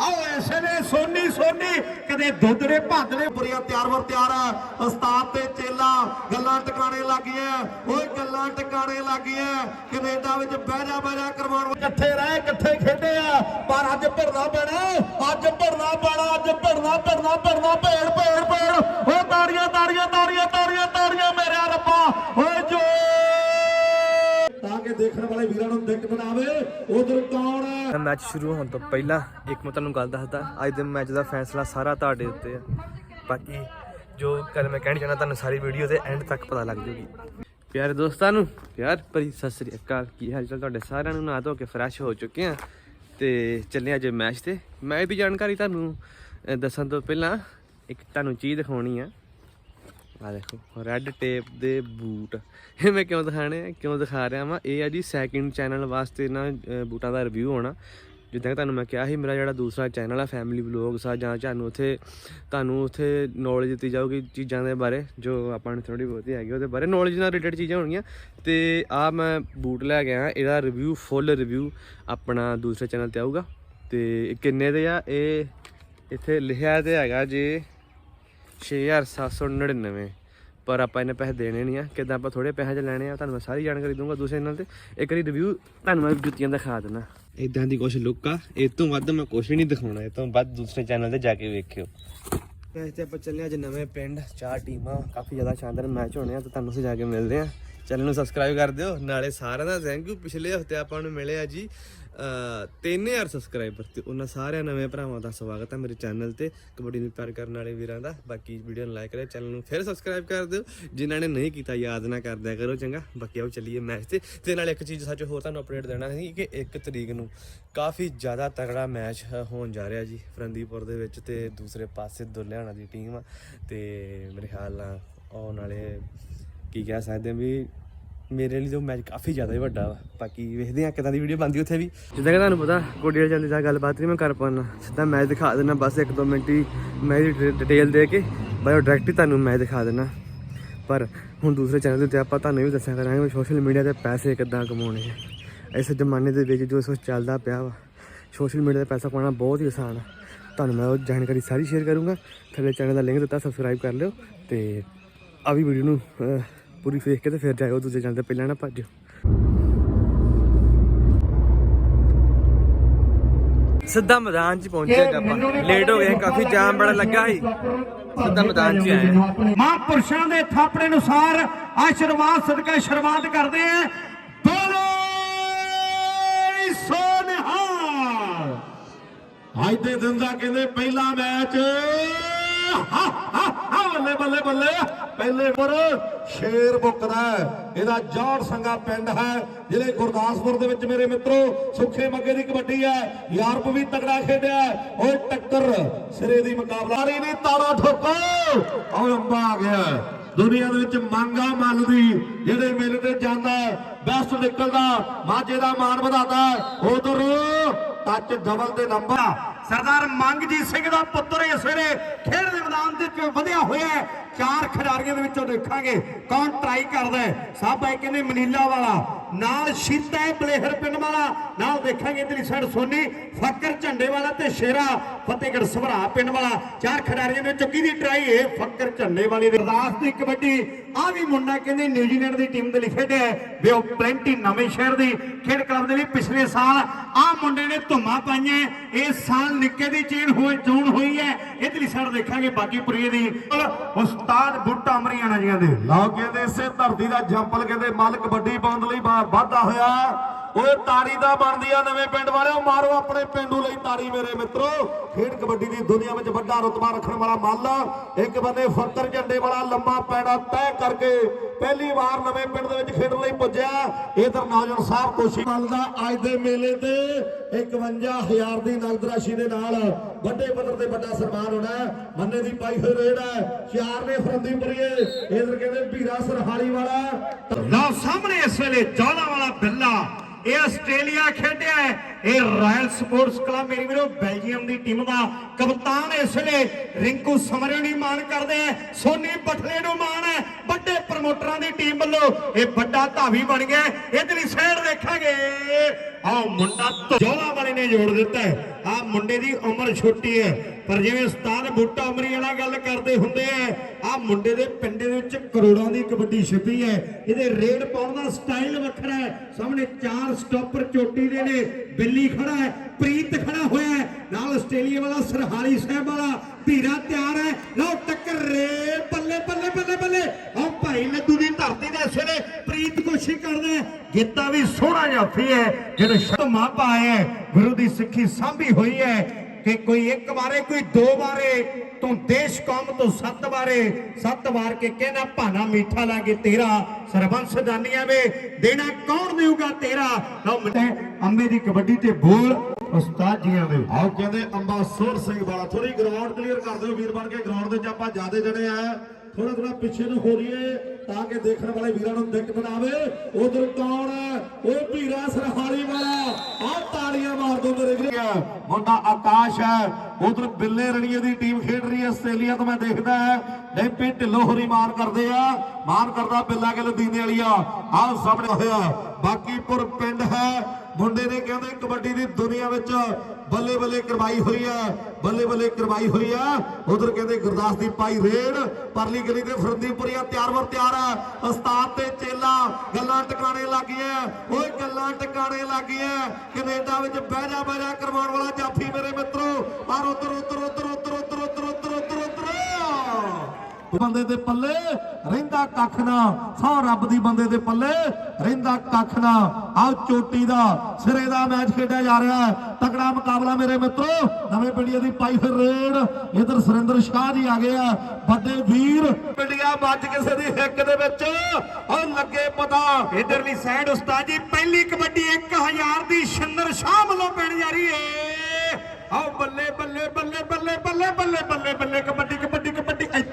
ਆਓ ਐਸੇ ਨੇ ਸੋਨੀ ਸੋਨੀ ਕਦੇ ਦੁੱਧ ਦੇ ਭੰਦ ਨੇ ਬੁਰੀਆਂ ਤਿਆਰ ਵਰ ਤਿਆਰ ਆ। ਉਸਤਾਦ ਤੇ ਚੇਲਾ, ਗੱਲਾਂ ਟਿਕਾਣੇ ਲੱਗੀਆਂ। ਓਏ ਗੱਲਾਂ ਟਿਕਾਣੇ ਲੱਗੀਆਂ। ਕੈਨੇਡਾ ਵਿੱਚ ਬਹਿ ਜਾ ਬਹਿ ਜਾ ਕਰਵਾਉਣ ਇਕੱਠੇ ਰਹਿ, ਇਕੱਠੇ ਖੇਡੇ ਆ। ਪਰ ਅੱਜ ਭਰਨਾ ਪੈਣਾ, ਅੱਜ ਭਰਨਾ ਪੈਣਾ, ਅੱਜ ਭਰਨਾ ਭਰਨਾ ਭਰਨਾ ਭੇੜ ਭੇੜ ਭੇੜ। ਓ ਤਾੜੀਆਂ ਤਾੜੀਆਂ ਤਾੜੀਆਂ ਤਾੜੀਆਂ ਤਾੜੀਆਂ, ਮੇਰੇ ਰੱਬਾ। ਓਏ ਕਿ ਦੇਖਣ ਵਾਲੇ ਵੀਰਾਂ ਨੂੰ ਦਿੱਕਤ ਨਾ ਉਧਰ ਕੌਣ ਹੈ? ਮੈਚ ਸ਼ੁਰੂ ਹੋਣ ਤੋਂ ਪਹਿਲਾਂ ਇੱਕ ਮੈਂ ਤੁਹਾਨੂੰ ਗੱਲ ਦੱਸਦਾ, ਅੱਜ ਦੇ ਮੈਚ ਦਾ ਫੈਸਲਾ ਸਾਰਾ ਤੁਹਾਡੇ ਉੱਤੇ ਆ। ਬਾਕੀ ਜੋ ਗੱਲ ਮੈਂ ਕਹਿਣੀ ਚਾਹਣਾ ਤੁਹਾਨੂੰ ਸਾਰੀ ਵੀਡੀਓ ਦੇ ਐਂਡ ਤੱਕ ਪਤਾ ਲੱਗ ਜਾਊਗੀ। ਪਿਆਰੇ ਦੋਸਤਾਂ ਨੂੰ, ਪਿਆਰ ਭਰੀ ਸਤਿ ਸ੍ਰੀ ਅਕਾਲ। ਕੀ ਹਾਲ ਚਾਲ ਤੁਹਾਡੇ ਸਾਰਿਆਂ ਨੂੰ? ਨਹਾ ਧੋ ਕੇ ਫਰੈਸ਼ ਹੋ ਚੁੱਕੇ ਆ ਤੇ ਚੱਲੇ ਅੱਜ ਮੈਚ ਤੇ। ਮੈਚ ਵੀ ਜਾਣਕਾਰੀ ਤੁਹਾਨੂੰ ਦੱਸਣ ਤੋਂ ਪਹਿਲਾਂ ਇੱਕ ਤੁਹਾਨੂੰ ਚੀਜ਼ ਦਿਖਾਉਣੀ ਆ। ਆ ਦੇਖੋ ਰੈੱਡ ਟੇਪ ਦੇ ਬੂਟ ਇਹ ਮੈਂ ਕਿਉਂ ਦਿਖਾਣੇ ਆ? ਕਿਉਂ ਦਿਖਾ ਰਿਹਾ ਵਾਂ? ਇਹ ਆ ਜੀ ਸੈਕਿੰਡ ਚੈਨਲ ਵਾਸਤੇ ਨਾ ਬੂਟਾਂ ਦਾ ਰਿਵਿਊ ਹੋਣਾ। ਜਿੱਦਾਂ ਕਿ ਤੁਹਾਨੂੰ ਮੈਂ ਕਿਹਾ ਸੀ, ਮੇਰਾ ਜਿਹੜਾ ਦੂਸਰਾ ਚੈਨਲ ਆ ਫੈਮਿਲੀ ਵਲੌਗਸ ਆ, ਜਾਂ ਤੁਹਾਨੂੰ ਉੱਥੇ ਤੁਹਾਨੂੰ ਉੱਥੇ ਨੌਲੇਜ ਦਿੱਤੀ ਜਾਊਗੀ ਚੀਜ਼ਾਂ ਦੇ ਬਾਰੇ, ਜੋ ਆਪਾਂ ਨੂੰ ਥੋੜੀ ਬਹੁਤੀ ਹੈਗੀ, ਉਹਦੇ ਬਾਰੇ ਨੌਲੇਜ ਨਾਲ ਰਿਲੇਟਡ ਚੀਜ਼ਾਂ ਹੋਣਗੀਆਂ। ਤੇ ਆ ਮੈਂ ਬੂਟ ਲੈ ਕੇ ਆਇਆ, ਇਹਦਾ ਰਿਵਿਊ ਫੁੱਲ ਰਿਵਿਊ ਆਪਣਾ ਦੂਸਰੇ ਚੈਨਲ ਤੇ ਆਊਗਾ। ਤੇ ਕਿੰਨੇ ਦੇ ਆ? ਇਹ, ਇੱਥੇ ਲਿਖਿਆ ਤੇ ਹੈਗਾ ਜੇ 6799 ਪਰ ਆਪਾਂ ਇਹਨੇ ਪੈਸੇ ਦੇਣੇ ਨਹੀਂ ਆ। ਕਿਦਾਂ ਆਪਾਂ ਥੋੜੇ ਪੈਸੇ ਚ ਲੈਣੇ ਆ ਤੁਹਾਨੂੰ ਮੈਂ ਸਾਰੀ ਜਾਣਕਾਰੀ ਦੂੰਗਾ ਦੂਸਰੇ ਨਾਲ ਤੇ। ਇੱਕ ਵਾਰੀ ਰਿਵਿਊ ਤੁਹਾਨੂੰ ਮੈਂ ਜੁੱਤੀਆਂ ਦਿਖਾ ਦੇਣਾ ਇਦਾਂ ਦੀ ਕੁਛ ਲੁੱਕ ਆ। ਇਹ ਤੋਂ ਵੱਧ ਮੈਂ ਕੁਛ ਵੀ ਨਹੀਂ ਦਿਖਾਉਣਾ। ਇਹ ਤੋਂ ਵੱਧ ਦੂਸਰੇ ਚੈਨਲ ਤੇ ਜਾ ਕੇ ਵੇਖਿਓ। ਤੇ ਆਪਾਂ ਚੱਲੇ ਅੱਜ ਨਵੇਂ ਪਿੰਡ। ਚਾਰ ਟੀਮਾਂ ਕਾਫੀ ਜ਼ਿਆਦਾ ਸ਼ਾਨਦਾਰ ਮੈਚ ਹੋਣੇ ਆ ਤੇ ਤੁਹਾਨੂੰ ਉੱਥੇ ਜਾ ਕੇ ਮਿਲਦੇ ਆ। ਚੈਨਲ ਨੂੰ ਸਬਸਕ੍ਰਾਈਬ ਕਰ ਦਿਓ। ਨਾਲੇ ਸਾਰਿਆਂ ਦਾ ਥੈਂਕ ਯੂ ਪਿਛਲੇ ਹਫ਼ਤੇ ਆਪਾਂ ਨੂੰ ਮਿਲੇ ਆ ਜੀ। 3000 ਸਬਸਕ੍ਰਾਈਬਰ ਤੇ ਉਹਨਾਂ ਸਾਰਿਆਂ ਨਵੇਂ ਭਰਾਵਾਂ ਦਾ ਸਵਾਗਤ ਹੈ ਮੇਰੇ ਚੈਨਲ ਤੇ। ਕਬੱਡੀ ਨੂੰ ਪਿਆਰ ਕਰਨ ਵਾਲੇ ਵੀਰਾਂ ਦਾ। ਬਾਕੀ ਵੀਡੀਓ ਨੂੰ ਲਾਈਕ ਕਰਿਓ ਚੈਨਲ ਨੂੰ ਫਿਰ ਸਬਸਕ੍ਰਾਈਬ ਕਰ ਦਿਓ। ਜਿਨ੍ਹਾਂ ਨੇ ਨਹੀਂ ਕੀਤਾ, ਯਾਦ ਨਾ ਕਰਦਿਆ ਕਰੋ, ਚੰਗਾ? ਬਾਕੀ ਆਓ ਚੱਲੀਏ ਮੈਚ ਤੇ। ਤੇ ਨਾਲ ਇੱਕ ਚੀਜ਼ ਸੱਚ ਹੋਰ ਤੁਹਾਨੂੰ ਅਪਡੇਟ ਦੇਣਾ ਸੀ ਕਿ 1 ਤਰੀਕ ਨੂੰ ਕਾਫੀ ਜ਼ਿਆਦਾ ਤਗੜਾ ਮੈਚ ਹੋਣ ਜਾ ਰਿਹਾ ਜੀ ਫਰੰਦੀਪੁਰ ਦੇ ਵਿੱਚ ਤੇ ਦੂਸਰੇ ਪਾਸੇ ਦੁਲਿਆਣਾ ਦੀ ਟੀਮ ਆ। ਤੇ ਮੇਰੇ ਖਿਆਲ ਨਾਲ ਆਉਣ ਵਾਲੇ ਕੀ ਕਹਿ ਸਕਦੇ ਹਾਂ ਵੀ ਮੇਰੇ ਲਈ ਜੋ ਮੈਚ ਕਾਫੀ ਜ਼ਿਆਦਾ ਹੀ ਵੱਡਾ ਵਾ। ਬਾਕੀ ਵੇਖਦੇ ਆ ਕਿਦਾਂ ਦੀ ਵੀਡੀਓ ਬਣਦੀ ਉੱਥੇ ਵੀ। ਜਿੱਦਾਂ ਕਿ ਤੁਹਾਨੂੰ ਪਤਾ ਕੋਡੀਅਲ ਜਾਂਦੀ ਦਾ ਗੱਲਬਾਤ ਨਹੀਂ ਮੈਂ ਕਰ ਪਾਉਣਾ ਸਿੱਧਾ ਮੈਚ ਦਿਖਾ ਦੇਣਾ ਬਸ ਇੱਕ ਦੋ ਮਿੰਟ ਹੀ ਮੈਚ ਦੀ ਡਿਟੇਲ ਦੇ ਕੇ ਬਾਇਓ ਡਾਇਰੈਕਟ ਹੀ ਤੁਹਾਨੂੰ ਮੈਚ ਦਿਖਾ ਦੇਣਾ ਪਰ ਹੁਣ ਦੂਸਰੇ ਚੈਨਲ ਦੇ ਉੱਤੇ ਆਪਾਂ ਤੁਹਾਨੂੰ ਵੀ ਦੱਸਿਆ ਕਰਾਂਗੇ ਵੀ ਸੋਸ਼ਲ ਮੀਡੀਆ ਤੇ ਪੈਸੇ ਕਿੱਦਾਂ ਕਮਾਉਣੇ ਆ। ਇਸ ਜ਼ਮਾਨੇ ਦੇ ਵਿੱਚ ਜੋ ਇਸ ਚੱਲਦਾ ਪਿਆ ਵਾ ਸੋਸ਼ਲ ਮੀਡੀਆ ਤੇ ਪੈਸਾ ਕਮਾਉਣਾ ਬਹੁਤ ਹੀ ਆਸਾਨ ਆ। ਤੁਹਾਨੂੰ ਮੈਂ ਉਹ ਜਾਣਕਾਰੀ ਸਾਰੀ ਸ਼ੇਅਰ ਕਰੂੰਗਾ। ਥੱਲੇ ਚੈਨਲ ਦਾ ਲਿੰਕ ਦਿੱਤਾ ਸਬਸਕ੍ਰਾਈਬ ਕਰ ਲਿਓ ਤੇ ਆ ਵੀ ਵੀਡੀਓ ਨੂੰ ਪੂਰੀ ਵੇਖ ਕੇ ਤੇ ਫਿਰ ਜਾਇਓ ਦੂਜੇ ਚੈਨਲ ਪਹਿਲਾਂ ਨਾ ਭੱਜਿਓ ਸਿੱਧਾ ਮੈਦਾਨ 'ਚ ਪਹੁੰਚੇ ਆਪਾਂ। ਲੇਟ ਹੋ ਗਏ ਕਾਫੀ ਜਾਮ ਬੜਾ ਲੱਗਾ ਸੀ। ਸਿੱਧਾ ਮੈਦਾਨ 'ਚ ਆਏ ਮਹਾਂਪੁਰਸ਼ਾਂ ਦੇ ਥਾਪੜੇ ਅਨੁਸਾਰ ਆਸ਼ੀਰਵਾਦ ਸਦਕਾ ਸ਼ੁਰੂਆਤ ਕਰਦੇ ਆ। ਬੋਲੇ ਸੋਨਿਹਾਲ। ਅੱਜ ਦੇ ਦਿਨ ਦਾ ਕਹਿੰਦੇ ਪਹਿਲਾ ਮੈਚ। ਹਾ, ਹਾ, ਹਾ, ਬੱਲੇ ਬੱਲੇ ਬੱਲੇ। ਪਹਿਲੇ ਪਰ ਸ਼ੇਰ ਬੁੱਕਦਾ ਇਹਦਾ ਜੌੜ ਸੰਗਾ ਪਿੰਡ ਹੈ। ਜ਼ਿਲ੍ਹੇ ਗੁਰਦਾਸਪੁਰ ਦੇ ਵਿੱਚ ਮੇਰੇ ਮਿੱਤਰੋ ਸੁੱਖੇ ਮੱਗੇ ਦੀ ਕਬੱਡੀ ਹੈ। ਯਾਰਪ ਵੀ ਤਗੜਾ ਖੇਡਿਆ ਓਏ ਟੱਕਰ ਸਿਰੇ ਦੀ ਮੁਕਾਬਲਾਰੀ ਨਹੀਂ ਤਾੜਾ ਠੋਕੋ। ਓਏ ਅੰਬਾ ਆ ਗਿਆ ਦੁਨੀਆ ਦੇ ਵਿੱਚ ਮੰਗਾ ਮੱਲ ਦੀ ਜਿਹੜੇ ਮੇਲੇ ਤੇ ਜਾਂਦਾ ਬੈਸਟ ਨਿਕਲਦਾ ਮਾਝੇ ਦਾ ਮਾਣ ਵਧਾਦਾ ਉਧਰ ਟੱਚ ਡਬਲ ਦੇ ਨੰਬਰ ਸਰਦਾਰ ਮੰਗਜੀਤ ਸਿੰਘ ਦਾ ਪੁੱਤਰ ਇਸ ਵੇਲੇ ਖੇਡ ਦੇ ਮੈਦਾਨ ਦੇ ਵਿੱਚ ਵਧਿਆ ਹੋਇਆ ਹੈ। ਚਾਰ ਖਿਡਾਰੀਆਂ ਦੇ ਵਿੱਚੋਂ ਦੇਖਾਂਗੇ ਕੌਣ ਟਰਾਈ ਕਰਦਾ ਹੈ। ਸਭ ਆਏ ਕਹਿੰਦੇ ਮਨੀਲਾ ਵਾਲਾ। ਨਾਲ ਸ਼ੀਤਾ ਬਲੇਹਰ ਪਿੰਡ ਵਾਲਾ, ਨਾਲ ਦੇਖਾਂਗੇ ਇਧਰਲੀ ਸਾਈਡ ਸੋਨੀ, ਫੱਕਰ ਝੰਡੇ ਵਾਲਾ ਤੇ ਸ਼ੇਰਾ, ਫਤਿਹਗੜ੍ਹ ਸਭਰਾ ਪਿੰਡ ਵਾਲਾ, ਚਾਰ ਖਿਡਾਰੀਆਂ ਦੇ ਵਿੱਚੋਂ ਕਿਹਦੀ ਟਰਾਈ ਹੈ ਫੱਕਰ ਝੰਡੇ ਵਾਲੀ ਦੀ। ਅਰਦਾਸ ਦੀ ਕਬੱਡੀ ਆ ਵੀ ਮੁੰਡਾ ਕਹਿੰਦੇ ਨਿਊਜ਼ੀਲੈਂਡ ਦੀ ਟੀਮ ਦੇ ਲਈ ਖੇਡਿਆ ਵੀ ਉਹ ਪਲੈਂਟੀ ਨਵੇਂ ਸ਼ਹਿਰ ਦੀ ਖੇਡ ਕਲੱਬ ਦੇ ਲਈ ਪਿਛਲੇ ਸਾਲ ਆ ਮੁੰਡੇ ਨੇ ਧੁੰਮਾਂ ਪਾਈਆਂ ਇਸ ਸਾਲ ਨਿੱਕੇ ਦੀ ਚੇਨ ਹੋਏ, ਜੂਨ ਹੋਈ ਹੈ, ਇਧਰਲੀ ਸਾਈਡ ਦੇਖਾਂਗੇ ਬਾਗੀਪੁਰੀ ਦੀ। ਉਸਤਾਦ ਬੁੱਟਾ ਅਮਰੀਆਣਾ ਜੀਆਂ ਦੇ। ਲਓ ਕਹਿੰਦੇ ਇਸੇ ਧਰਤੀ ਦਾ ਜੰਪਲ ਕਹਿੰਦੇ ਮੱਲ ਕਬੱਡੀ ਪਾਉਣ ਲਈ ਬਾ- ਵਾਧਾ ਹੋਇਆ ਓਏ ਤਾੜੀ ਦਾ ਬਣਦੀ ਆ ਨਵੇਂ ਪਿੰਡ ਵਾਲਿਓ, ਮਾਰੋ ਆਪਣੇ ਪਿੰਡੂ ਲਈ ਤਾੜੀ ਮੇਰੇ ਮਿੱਤਰੋ। ਖੇਡ ਕਬੱਡੀ ਦੀ ਦੁਨੀਆ ਵਿੱਚ ਵੱਡਾ ਰਤਬਾ ਰੱਖਣ ਵਾਲਾ ਮੱਲ ਇੱਕ ਬੰਦੇ ਫੱਕਰ ਝੰਡੇ ਵਾਲਾ ਲੰਮਾ ਪੈੜਾ ਤੈਅ ਕਰਕੇ ਪਹਿਲੀ ਵਾਰ ਨਵੇਂ ਪਿੰਡ ਦੇ ਵਿੱਚ ਖੇਡਣ ਲਈ ਪੁੱਜਿਆ। ਇਧਰ ਨੌਜਵਾਨ ਸਾਹਿਬ ਕੋਸ਼ਿਸ਼ ਦਾ ਅੱਜ ਦੇ ਮੇਲੇ ਤੇ 51000 ਦੀ ਨਗਦ ਰਾਸ਼ੀ ਦੇ ਨਾਲ ਵੱਡੇ ਪੱਧਰ ਤੇ ਵੱਡਾ ਸਨਮਾਨ ਹੋਣਾ ਮੰਨੇ ਦੀ ਪਾਈ ਹੋਈ ਰੇਡ ਹੈ। ਚਾਰ ਨੇ ਫਰੰਦੀਪੁਰੀਏ ਇਧਰ ਕਹਿੰਦੇ ਵੀਰਾ ਸਰਹਾਲੀ ਵਾਲਾ। ਲਓ ਸਾਹਮਣੇ ਇਸ ਵੇਲੇ ਜੌਲਾ ਵਾਲਾ ਬਿੱਲਾ। ਇਹ ਆਸਟ੍ਰੇਲੀਆ ਖੇਡਿਆ ਹੈ। ਇਹ ਰਾਇਲ ਸਪੋਰਟਸ ਕਲੱਬ ਮੇਰੀ ਵੀਰੋ, ਬੈਲਜੀਅਮ ਦੀ ਟੀਮ ਦਾ ਕਪਤਾਨ ਇਸ ਵੇਲੇ ਰਿੰਕੂ ਸਮਰੇ ਨੂੰ ਮਾਣ ਕਰਦੇ ਆ ਸੋਨੀ ਪਠਲੇ ਨੂੰ ਮਾਣ ਹੈ। ਵੱਡੇ ਪ੍ਰਮੋਟਰਾਂ ਦੀ ਟੀਮ ਵੱਲੋਂ ਇਹ ਵੱਡਾ ਧਾਵੀ ਬਣ ਗਿਆ ਇਧਰਲੀ ਸਾਈਡ ਦੇਖਾਂਗੇ। ਆ ਮੁੰਡਾ ਜੋਲਾ ਵਾਲੇ ਨੇ ਜੋੜ ਦਿੱਤਾ ਹੈ। ਆ ਮੁੰਡੇ ਦੀ ਉਮਰ ਛੋਟੀ ਹੈ। ਪਰ ਜਿਵੇਂ ਉਸਤਾਦ ਬੂਟਾ ਉਮਰੀ ਵਾਲਾ ਗੱਲ ਕਰਦੇ ਹੁੰਦੇ ਆ ਆ ਮੁੰਡੇ ਦੇ ਪਿੰਡੇ ਦੇ ਵਿੱਚ ਕਰੋੜਾਂ ਦੀ ਕਬੱਡੀ ਛਿਪੀ ਹੈ। ਇਹਦੇ ਰੇਡ ਪਾਉਣ ਦਾ ਸਟਾਈਲ ਵੱਖਰਾ ਹੈ। ਸਾਹਮਣੇ ਚਾਰ ਸਟਾਪਰ ਚੋਟੀ ਦੇ ਨੇ, ਬਿੱਲੀ ਖੜਾ ਹੈ, ਪ੍ਰੀਤ ਖੜਾ ਹੋਇਆ ਹੈ। ਨਾਲ ਆਸਟ੍ਰੇਲੀਆ ਵਾਲਾ ਸਰਹਾਲੀ ਸਾਹਿਬ ਵਾਲਾ ਧੀਰਾ ਤਿਆਰ ਹੈ। ਲਓ ਟੱਕਰ ਰੇ ਬੱਲੇ ਬੱਲੇ ਬੱਲੇ ਬੱਲੇ ਆ ਭਾਈ ਲੱਡੂ ਦੀ ਧਰਤੀ ਦੇ ਇਸ ਵੇਲੇ ਪ੍ਰੀਤ ਕੋਸ਼ਿਸ਼ ਕਰਦਾ ਹੈ। ਗੀਤਾ ਵੀ ਸੋਹਣਾ ਜਾਫੀ ਹੈ ਜਿਹੜਾ ਸ਼ਬਦ ਮਾਪਾ ਗੁਰੂ ਦੀ ਸਿੱਖੀ ਸਾਂਭੀ ਹੋਈ ਹੈ। ਕਿ ਕੋਈ ਇੱਕ ਵਾਰੇ, ਕੋਈ ਦੋ ਵਾਰੇ, ਤੂੰ ਦੇਸ਼ ਕੌਮ ਤੋਂ ਸੱਤ ਵਾਰੇ, ਸੱਤ ਵਾਰ ਕੇ ਕਹਿਣਾ, ਭਾਣਾ ਮੀਠਾ ਲਾਗੇ ਤੇਰਾ ਸਰਬੰਸ ਦਾਨੀਆਂ ਵੇ ਦੇਣਾ ਕੌਣ ਦੇਊਗਾ ਤੇਰਾ? ਅੰਬੇ ਦੀ ਕਬੱਡੀ ਤੇ ਬੋਲ, ਉਸਤਾਦ ਜੀਆਂ ਦੇ। ਆਓ ਕਹਿੰਦੇ ਅੰਬਾ ਸੁਰ ਸਿੰਘ ਵਾਲਾ ਥੋੜੀ ਗਰਾਊਂਡ ਕਲੀਅਰ ਕਰ ਦਿਓ, ਵੀਰ ਬਣ ਕੇ ਗਰਾਊਂਡ ਦੇ ਵਿੱਚ ਆਪਾਂ ਜਿਆਦੇ ਜਣੇ ਆ। ਥੋੜਾ ਥੋੜਾ ਪਿੱਛੇ ਨੂੰ ਹੋ ਰਹੀਏ ਤਾਂ ਕਿ ਦੇਖਣ ਵਾਲੇ ਵੀਰਾਂ ਨੂੰ ਦਿੱਕਤ ਨਾ ਆਵੇ ਉਧਰ ਕੌਣ ਹੈ? ਉਹ ਵੀਰਾ ਸਰਹਾਲੀ ਵਾਲਾ। ਆਹ ਤਾੜੀਆਂ ਮਾਰ ਦੋ ਮੇਰੇ ਵੀਰ। ਮੁੰਡਾ ਆਕਾਸ਼ ਹੈ। ਉਧਰ ਬਿੱਲੇ ਰਣੀਏ ਦੀ ਟੀਮ ਖੇਡ ਰਹੀ ਹੈ। ਆਸਟ੍ਰੇਲੀਆ ਤੋਂ ਮੈਂ ਦੇਖਦਾ ਹੈ। ਡੈਂਪੀ ਢਿੱਲੋਂ ਹੋਰੀ ਮਾਰ ਕਰਦੇ ਆ। ਮਾਰ ਕਰਦਾ ਬਿੱਲਾ ਗਿੱਲ ਦੀਨੇ ਵਾਲੀ ਆਹ ਸਾਹਮਣੇ ਹੋਇਆ। ਬਾਕੀਪੁਰ ਪਿੰਡ ਹੈ। ਮੁੰਡੇ ਨੇ ਕਹਿੰਦੇ ਕਬੱਡੀ ਦੀ ਦੁਨੀਆ ਵਿੱਚ ਬੱਲੇ ਬੱਲੇ ਕਰਵਾਈ ਹੋਈ ਆ ਬੱਲੇ ਬੱਲੇ ਕਰਵਾਈ ਹੋਈ ਆ। ਉਧਰ ਕਹਿੰਦੇ, ਗੁਰਦਾਸ ਦੀ ਪਾਈ ਰੇਡ, ਪਰਲੀ ਗਲੀ ਤੇ ਫਰੰਦੀਪੁਰੀਆ ਤਿਆਰ ਵਰ ਤਿਆਰ ਆ। ਉਸਤਾਦ ਤੇ ਚੇਲਾ ਗੱਲਾਂ ਟਿਕਾਣੇ ਲੱਗੀਆਂ ਓਏ ਗੱਲਾਂ ਟਿਕਾਣੇ ਲੱਗੀਆਂ ਕੈਨੇਡਾ ਵਿੱਚ ਬਹਿ ਜਾ ਬਹਿ ਜਾ ਕਰਵਾਉਣ ਵਾਲਾ ਜਾਫੀ ਮੇਰੇ ਮਿੱਤਰੋ। ਪਰ ਉਧਰ ਉਧਰ ਉਧਰ ਉਧਰ ਉਧਰ ਉਧਰ ਉਧਰ ਉਧਰ ਉਧਰ। ਬੰਦੇ ਦੇ ਪੱਲੇ, ਰਹਿੰਦਾ ਕੱਖ ਨਾ, ਸੌ ਰੱਬ ਦੀ ਬੰਦੇ ਦੇ ਪੱਲੇ, ਰਹਿੰਦਾ ਕੱਖ ਨਾ। ਆ ਚੋਟੀ ਦਾ ਸਿਰੇ ਦਾ ਮੈਚ ਖੇਡਿਆ ਜਾ ਰਿਹਾ ਹੈ। ਤਕੜਾ ਮੁਕਾਬਲਾ ਮੇਰੇ ਮਿੱਤਰੋ, ਨਵੇਂ ਪਿੰਡੀਆ ਦੀ ਪਾਈ ਫਿਰ ਰੇਡ। ਇਧਰ ਸੁਰਿੰਦਰ ਸ਼ਾਹ ਜੀ ਆ ਗਏ ਆ। ਵੱਡੇ ਵੀਰ, ਪਿੰਡੀਆ ਵੱਜ ਕਿਸੇ ਦੀ ਹਿੱਕ ਦੇ ਵਿੱਚ। ਉਹ ਲੱਗੇ ਪਤਾ, ਇਧਰਲੀ ਸਾਈਡ ਉਸਤਾਦ ਜੀ, ਪਹਿਲੀ ਕਬੱਡੀ 1000 ਦੀ ਸ਼ਿੰਦਰ ਸ਼ਾਹ ਵੱਲੋਂ ਪੈਣ ਜਾ ਰਹੀ ਏ। ਆਓ ਬੱਲੇ ਬੱਲੇ ਬੱਲੇ ਬੱਲੇ ਬੱਲੇ ਬੱਲੇ ਬੱਲੇ ਬੱਲੇ ਕਬੱਡੀ ਕਬੱਡੀ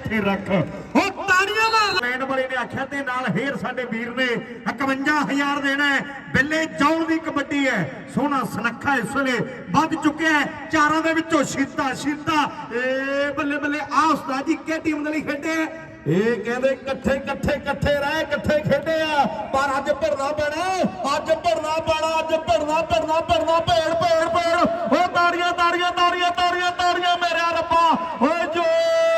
ਇੱਥੇ ਰੱਖ। ਉਹ ਤਾੜੀਆਂ ਮਾਰ। ਲੈਂਡ ਵਾਲੇ ਨੇ ਆਖਿਆ ਤੇ ਨਾਲ ਹੇਰ ਸਾਡੇ ਵੀਰ ਨੇ 51000 ਦੇਣਾ ਬਿੱਲੇ ਜੌਲ ਦੀ ਕਬੱਡੀ ਹੈ। ਸੋਹਣਾ ਸੁਨੱਖਾ ਇਸ ਵੇਲੇ ਵੱਧ ਚੁੱਕਿਆ ਚਾਰਾਂ ਦੇ ਵਿੱਚੋਂ ਸ਼ੀਤਾ ਸ਼ੀਤਾ। ਏ ਬੱਲੇ ਬੱਲੇ ਆ ਉਸਤਾਦ ਜੀ ਕਿ ਟੀਮ ਦੇ ਲਈ ਖੇਡੇ ਇਹ ਕਹਿੰਦੇ ਇਕੱਠੇ ਇਕੱਠੇ ਇਕੱਠੇ ਰਹਿ, ਇਕੱਠੇ ਖੇਡੇ ਆ। ਪਰ ਅੱਜ ਭਰਨਾ ਪੈਣਾ ਅੱਜ ਭਰਨਾ ਪੈਣਾ, ਅੱਜ ਭਰਨਾ ਭਰਨਾ ਭਰਨਾ। ਭੇੜ ਭੇੜ ਭੇੜ ਓ ਤਾੜੀਆਂ ਤਾੜੀਆਂ ਤਾੜੀਆਂ ਤਾੜੀਆਂ ਤਾੜੀਆਂ। ਮੇਰੇ ਰੱਬਾ, ਓਏ ਜੋਰ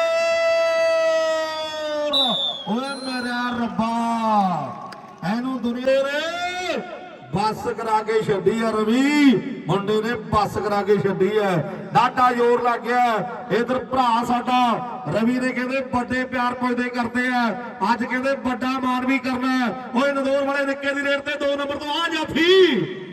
ਓਏ ਮੇਰੇ ਰੱਬਾ, ਇਹਨੂੰ ਦੁਨੀਆ ਨੇ ਬੱਸ ਕਰਾ ਕੇ ਛੱਡੀ ਆ ਰਵੀ। ਮੁੰਡੇ ਨੇ ਬੱਸ ਕਰਾ ਕੇ ਛੱਡੀ ਐ ਡਾਟਾ ਜ਼ੋਰ ਲੱਗ ਗਿਆ। ਇਧਰ ਭਰਾ ਸਾਡਾ ਰਵੀ ਨੇ ਕਹਿੰਦੇ ਵੱਡੇ ਪਿਆਰ ਪੁੱਜਦੇ ਕਰਦੇ ਆ। ਅੱਜ ਕਹਿੰਦੇ ਵੱਡਾ ਮਾਨ ਵੀ ਕਰਨਾ। ਹੈ। ਓਏ ਨਦੌਰ ਵਾਲੇ ਨਿੱਕੇ ਦੀ ਰੇਟ ਤੇ 2 ਨੰਬਰ ਤੋਂ ਆ ਜਾਫੀ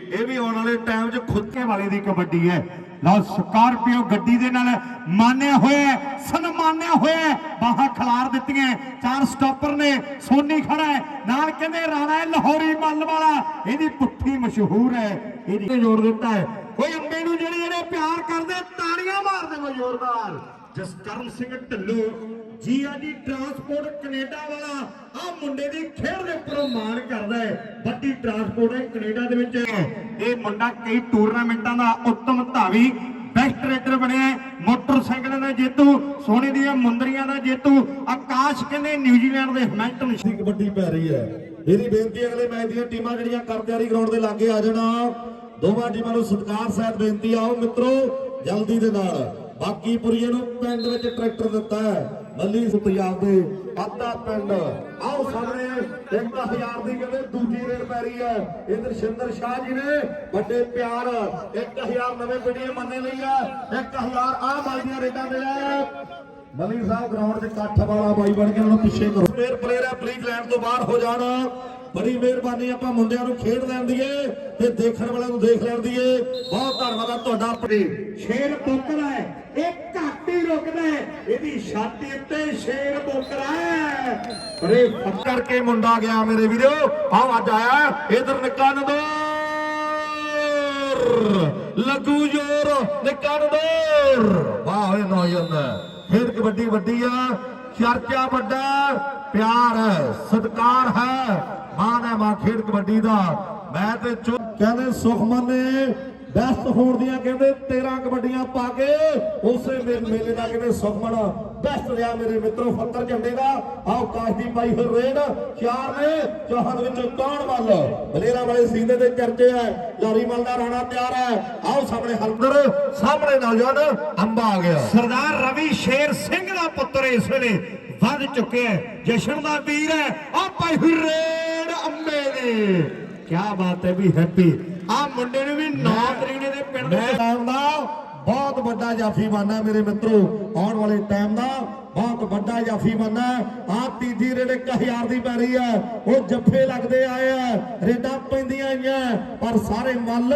ਇਹ ਵੀ ਆਉਣ ਵਾਲੇ ਟਾਈਮ 'ਚ ਖੁਦ ਵਾਲੇ ਦੀ ਕਬੱਡੀ ਹੈ। ਲਓ ਸਕਾਰਪੀਓ ਗੱਡੀ ਦੇ ਨਾਲ ਮਾਨਿਆ ਹੋਇਆ ਸਨਮਾਨਿਆ ਹੋਇਆ ਬਾਹਾਂ ਖਿਲਾਰ ਦਿੱਤੀਆਂ ਚਾਰ ਸਟਾਪਰ ਨੇ ਸੋਨੀ ਖੜਾ ਹੈ ਨਾਲ ਕਹਿੰਦੇ ਰਾਣਾ ਹੈ ਲਾਹੌਰੀ ਮੱਲ ਵਾਲਾ ਇਹਦੀ ਪੁੱਠੀ ਮਸ਼ਹੂਰ ਹੈ ਇਹਦੀ ਜੋੜ ਦਿੱਤਾ ਹੈ ਕੋਈ ਅੰਬੇ ਨੂੰ ਜਿਹੜੇ ਜਿਹੜੇ ਪਿਆਰ ਕਰਦੇ ਤਾੜੀਆਂ ਮਾਰਦੇ ਹੋ ਜ਼ੋਰਦਾਰ Jaskaran Singh Dhallo GRD transport Canada ਵਾਲਾ ਆ ਮੁੰਡੇ ਦੀ ਖੇਡ ਦੇ ਉੱਪਰੋਂ ਮਾਣ ਕਰਦਾ ਹੈ। ਵੱਡੀ ਟਰਾਂਸਪੋਰਟ ਹੈ ਕੈਨੇਡਾ ਦੇ ਵਿੱਚ। ਇਹ ਮੁੰਡਾ ਕਈ ਟੂਰਨਾਮੈਂਟਾਂ ਦਾ ਉੱਤਮ ਧਾਵੀ ਬੈਸਟ ਰੇਡਰ ਬਣਿਆ ਮੋਟਰਸਾਈਕਲਾਂ ਦਾ ਜੇਤੂ, ਸੋਨੇ ਦੀਆਂ ਮੁੰਦਰੀਆਂ ਦਾ ਜੇਤੂ, ਆਕਾਸ਼ ਕਹਿੰਦੇ ਨਿਊਜ਼ੀਲੈਂਡ ਦੇ ਹੈਮਿਲਟਨ। ਦੀ ਕਬੱਡੀ ਪੈ ਰਹੀ ਹੈ। ਇਹਦੀ ਬੇਨਤੀ ਅਗਲੇ ਮੈਚ ਦੀਆਂ ਟੀਮਾਂ ਜਿਹੜੀਆਂ ਕਰ ਗਰਾਊਂਡ ਦੇ ਲਾਗੇ ਆ ਜਾਣਾ। ਦੋਵਾਂ ਟੀਮਾਂ ਨੂੰ ਸਤਿਕਾਰ ਸਹਿਤ ਬੇਨਤੀ ਆਓ ਮਿੱਤਰੋ, ਜਲਦੀ ਦੇ ਨਾਲ। ਬਾਕੀ ਪੁਰੀਏ ਨੂੰ ਪਿੰਡ ਵਿੱਚ ਟਰੈਕਟਰ ਦਿੱਤਾ ਹੈ। ਮੱਲੀ ਸੁਤਿਆਬ ਦੇ ਅੱਧਾ ਪਿੰਡ। ਆਓ ਸਾਹਮਣੇ 1000 ਦੀ ਕਹਿੰਦੇ ਦੂਜੀ ਰੇਡ ਪੈ ਰਹੀ ਹੈ। ਇਧਰ ਸ਼ਿੰਦਰ ਸ਼ਾਹ ਜੀ ਨੇ ਵੱਡੇ ਪਿਆਰ 1000 ਨਵੇਂ ਪਿੰਡੀਏ ਮੰਨੇ ਲਈ ਹੈ। 1000 ਆ ਬਾਈ ਦੀਆਂ ਰੇਡਾਂ ਦੇ ਆ ਮਲੀ ਸਾਹਿਬ ਗਰਾਊਂਡ 'ਚ ਇਕੱਠ ਵਾਲਾ ਬਾਈ ਬਣ ਕੇ ਉਹਨਾਂ ਪਿੱਛੇ ਕਰੋ। ਮੇਰ ਪਲੇਅਰ ਆ ਪਲੀਜ਼ ਲੈਣ ਤੋਂ ਬਾਹਰ ਹੋ ਜਾਣਾ। ਬੜੀ ਮਿਹਰਬਾਨੀ ਆਪਾਂ ਮੁੰਡਿਆਂ ਨੂੰ ਖੇਡ ਲੈਣ ਦੀਏ ਤੇ ਦੇਖਣ ਵਾਲਿਆਂ ਨੂੰ ਦੇਖ ਲੈਣ ਦੀਏ ਬਹੁਤ ਧੰਨਵਾਦ ਆ ਤੁਹਾਡਾ ਆਪਣੇ ਸ਼ੇਰ ਬੋਕਰਾ ਹੈ, ਇਹ ਘੱਟ ਰੁਕਦਾ ਹੈ। ਇਹਦੀ ਛਾਤੀ ਉੱਤੇ ਸ਼ੇਰ ਬੋਕਰਾ ਹੈ। ਅਰੇ ਫੱਟ ਕਰਕੇ ਮੁੰਡਾ ਗਿਆ ਮੇਰੇ ਵੀਰੋ। ਆਓ, ਅੱਜ ਆਇਆ ਇਧਰ ਨਿੱਕਾ ਨਦੋਰ। ਲੱਗੂ ਜੋਰ, ਨਿੱਕਾ ਨਦੋਰ। ਵਾਹ ਓਏ ਨੌਜਵਾਨ। ਫੇਰ ਕਬੱਡੀ ਵੱਡੀ ਆ। ਚਰਚਾ ਵੱਡਾ ਪਿਆਰ ਹੈ ਸਤਿਕਾਰ ਹੈ। ਮਾਨ ਹੈ ਮਾਂ ਖੇਡ ਕਬੱਡੀ ਦਾ। ਮੈਂ ਤੇ ਚੁ- ਕਹਿੰਦੇ ਸੁਖਮਨ ਨੇ ਬੈਸਟ ਹੋਣ ਦੀਆਂ ਕਹਿੰਦੇ 13 ਕਬੱਡੀਆਂ ਪਾ ਕੇ ਉਸੇ ਮੇਲੇ ਦਾ ਕਹਿੰਦੇ ਸੁਖਮਨ ਬੈਸਟ ਰਿਹਾ ਮੇਰੇ ਮਿੱਤਰੋ, ਫੱਤਰ ਝੰਡੇ ਦਾ। ਆਓ ਕਾਸ਼ ਦੀ ਪਾਈ ਹੋਈ ਰੇਡ। ਚਾਰ ਨੇ ਚੌਹਨ ਵਿੱਚੋਂ ਕੌਣ ਮੱਲ ਬਲੇਰਾ ਵਾਲੇ ਸੀਨੇ ਦੇ ਚਰਚੇ ਹੈ ਲਾਰੀ ਮੱਲ ਦਾ ਰਾਣਾ ਤਿਆਰ ਹੈ ਆਓ ਸਾਹਮਣੇ ਹਲਦਰ ਸਾਹਮਣੇ ਨੌਜਵਾਨ, ਅੰਬਾ ਆ ਗਿਆ। ਸਰਦਾਰ ਰਵੀ ਸ਼ੇਰ ਸਿੰਘ ਦਾ ਪੁੱਤਰ ਇਸ ਵੇਲੇ ਵੱਧ ਚੁੱਕਿਆ ਹੈ। ਜਸ਼ਨ ਦਾ ਵੀਰ ਹੈ। ਆ ਭਾਈ ਰੇਡ ਅੰਬੇ ਦੇ। ਕੀ ਬਾਤ ਹੈ ਵੀ ਹੈਪੀ ਆ ਮੁੰਡੇ ਨੂੰ ਵੀ 9 ਤਰੀਕ ਦੇ ਪਿੰਡ ਦੇ ਟਾਈਮ ਦਾ ਬਹੁਤ ਵੱਡਾ ਜਾਫੀ ਮਾਨਾ ਮੇਰੇ ਮਿੱਤਰੋ। ਆਉਣ ਵਾਲੇ ਟਾਈਮ ਦਾ ਬਹੁਤ ਵੱਡਾ ਜਾਫੀ ਮਾਨਾ ਆ ਰੇਡ 1000 ਦੀ ਪੈਰੀ ਆ। ਉਹ ਜੱਫੇ ਲੱਗਦੇ ਆਏ ਆ। ਰੇਡਾਂ ਪੈਂਦੀਆਂ ਆਈਆਂ। ਪਰ ਸਾਰੇ ਮੱਲ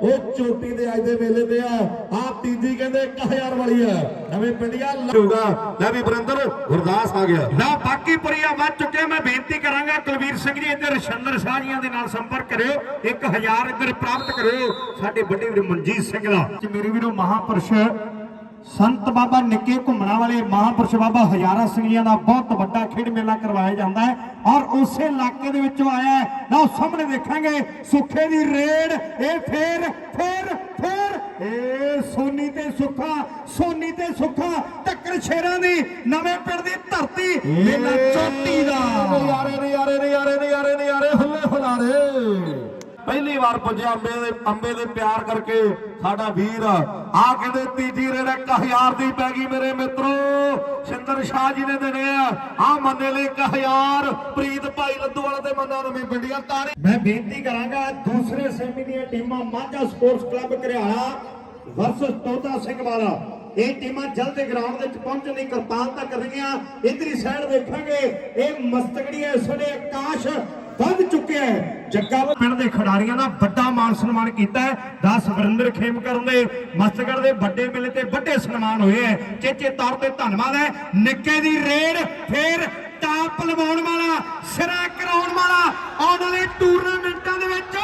ਉਹ ਚੋਟੀ ਦੇ ਅੱਜ ਦੇ ਮੇਲੇ ਤੇ ਆ। ਆ ਤੀਜੀ ਕਹਿੰਦੇ 1000 ਵਾਲੀ ਆ। ਨਵੇਂ ਪਿੰਡੀਆ ਲੱਗੂਗਾ ਲੈ ਵੀ ਬਰਿੰਦਰ ਗੁਰਦਾਸ ਆ ਗਿਆ। ਨਾ ਬਾਕੀ ਪੁਰੀਆ ਵੱਧ ਚੁੱਕੇ ਮੈਂ ਬੇਨਤੀ ਕਰਾਂਗਾ ਕੁਲਵੀਰ ਸਿੰਘ ਜੀ ਇੱਧਰ ਸ਼ੰਦਰ ਸ਼ਾਹ ਜੀਆਂ ਦੇ ਨਾਲ ਸੰਪਰਕ ਕਰਿਓ। 1000 ਇੱਧਰ ਪ੍ਰਾਪਤ ਕਰਿਓ। ਸਾਡੇ ਵੱਡੇ ਵੀਰ ਮਨਜੀਤ ਸਿੰਘ ਦਾ। ਮੇਰੇ ਵੀਰੋ ਮਹਾਪੁਰਸ਼ ਸੰਤ ਬਾਬਾ ਨਿੱਕੇ ਘੁੰਮਣਾ ਵਾਲੇ ਮਹਾਪੁਰਸ਼ ਬਾਬਾ ਹਜ਼ਾਰਾ ਸਿੰਘ ਜੀਆਂ ਦਾ ਬਹੁਤ ਵੱਡਾ ਖੇਡ ਮੇਲਾ ਕਰਵਾਇਆ ਜਾਂਦਾ ਹੈ ਔਰ ਉਸੇ ਇਲਾਕੇ ਦੇ ਵਿੱਚੋਂ ਆਇਆ ਹੈ। ਨਾ ਸਾਹਮਣੇ ਦੇਖਾਂਗੇ ਸੁੱਖੇ ਦੀ ਰੇਡ ਇਹ ਫੇਰ ਫੇਰ ਫੇਰ ਇਹ ਸੋਨੀ ਤੇ ਸੁੱਖਾ ਸੋਨੀ ਤੇ ਸੁੱਖਾ ਟੱਕਰ ਸ਼ੇਰਾਂ ਦੀ ਨਵੇਂ ਪਿੰਡ ਦੀ ਧਰਤੀ ਮੇਲਾ ਚੋਟੀ ਦਾ। ਨਜ਼ਾਰੇ ਨਜ਼ਾਰੇ ਨਜ਼ਾਰੇ ਨਜ਼ਾਰੇ ਨਜ਼ਾਰੇ ਹੁੱਲੇ ਹੁਲਾਰੇ। ਪਹਿਲੀ ਵਾਰ ਪੁੱਜਿਆ ਅੰਬੇ ਦੇ ਅੰਬੇ ਦੇ ਪਿਆਰ ਕਰਕੇ ਸਾਡਾ ਵੀਰ। ਆ ਕਹਿੰਦੇ, ਤੀਜੀ ਰੇਡ 1000 ਦੀ ਪੈ ਗਈ ਮੇਰੇ ਮਿੱਤਰੋ। ਸਿੰਦਰ ਸ਼ਾਹ ਜੀ ਨੇ ਦੇਣੇ ਆ। ਆ ਮੰਨੇ ਲਈ 1000 ਪ੍ਰੀਤ ਭਾਈ ਲੱਦੂ ਵਾਲਾ ਤੇ ਮੰਨਾ ਨਵੇਂ ਪਿੰਡੀਆਂ ਤਾਰੇ। ਮੈਂ ਬੇਨਤੀ ਕਰਾਂਗਾ, ਦੂਸਰੇ ਸੈਮੀ ਦੀਆਂ ਟੀਮਾਂ Majha sports club Gharyala versus Tota Singh ਵਾਲਾ। ਇਹ ਟੀਮਾਂ ਜਲਦ ਗਰਾਊਂਡ ਵਿੱਚ ਪਹੁੰਚਣ ਦੀ ਕਿਰਪਾਲਤਾ ਕਰਨਗੀਆਂ। ਇਧਰੀ ਸਾਈਡ ਦੇਖਾਂਗੇ ਇਹ ਮਸਤਗੜੀ ਇਸ ਵੇਲੇ ਆਕਾਸ਼ ਵੱਧ ਚੁੱਕਿਆ ਹੈ। ਜੱਗਾ ਪਿੰਡ ਦੇ ਖਿਡਾਰੀਆਂ ਦਾ ਵੱਡਾ ਮਾਨ ਸਨਮਾਨ ਕੀਤਾ ਹੈ। 10 ਵਰਿੰਦਰ ਖੇਮਕਰਨ ਦੇ ਮਸਤਗੜ ਦੇ ਵੱਡੇ ਮੇਲੇ ਤੇ ਵੱਡੇ ਸਨਮਾਨ ਹੋਏ ਹੈ। ਚੇਚੇ ਤੌਰ ਤੇ ਧੰਨਵਾਦ ਹੈ। ਨਿੱਕੇ ਦੀ ਰੇਡ ਫੇਰ ਟਾਪ ਲਵਾਉਣ ਵਾਲਾ ਸਿਰਾ ਕਰਾਉਣ ਵਾਲਾ ਆਉਣ ਵਾਲੇ ਟੂਰਨਾਮੈਂਟਾਂ ਦੇ ਵਿੱਚ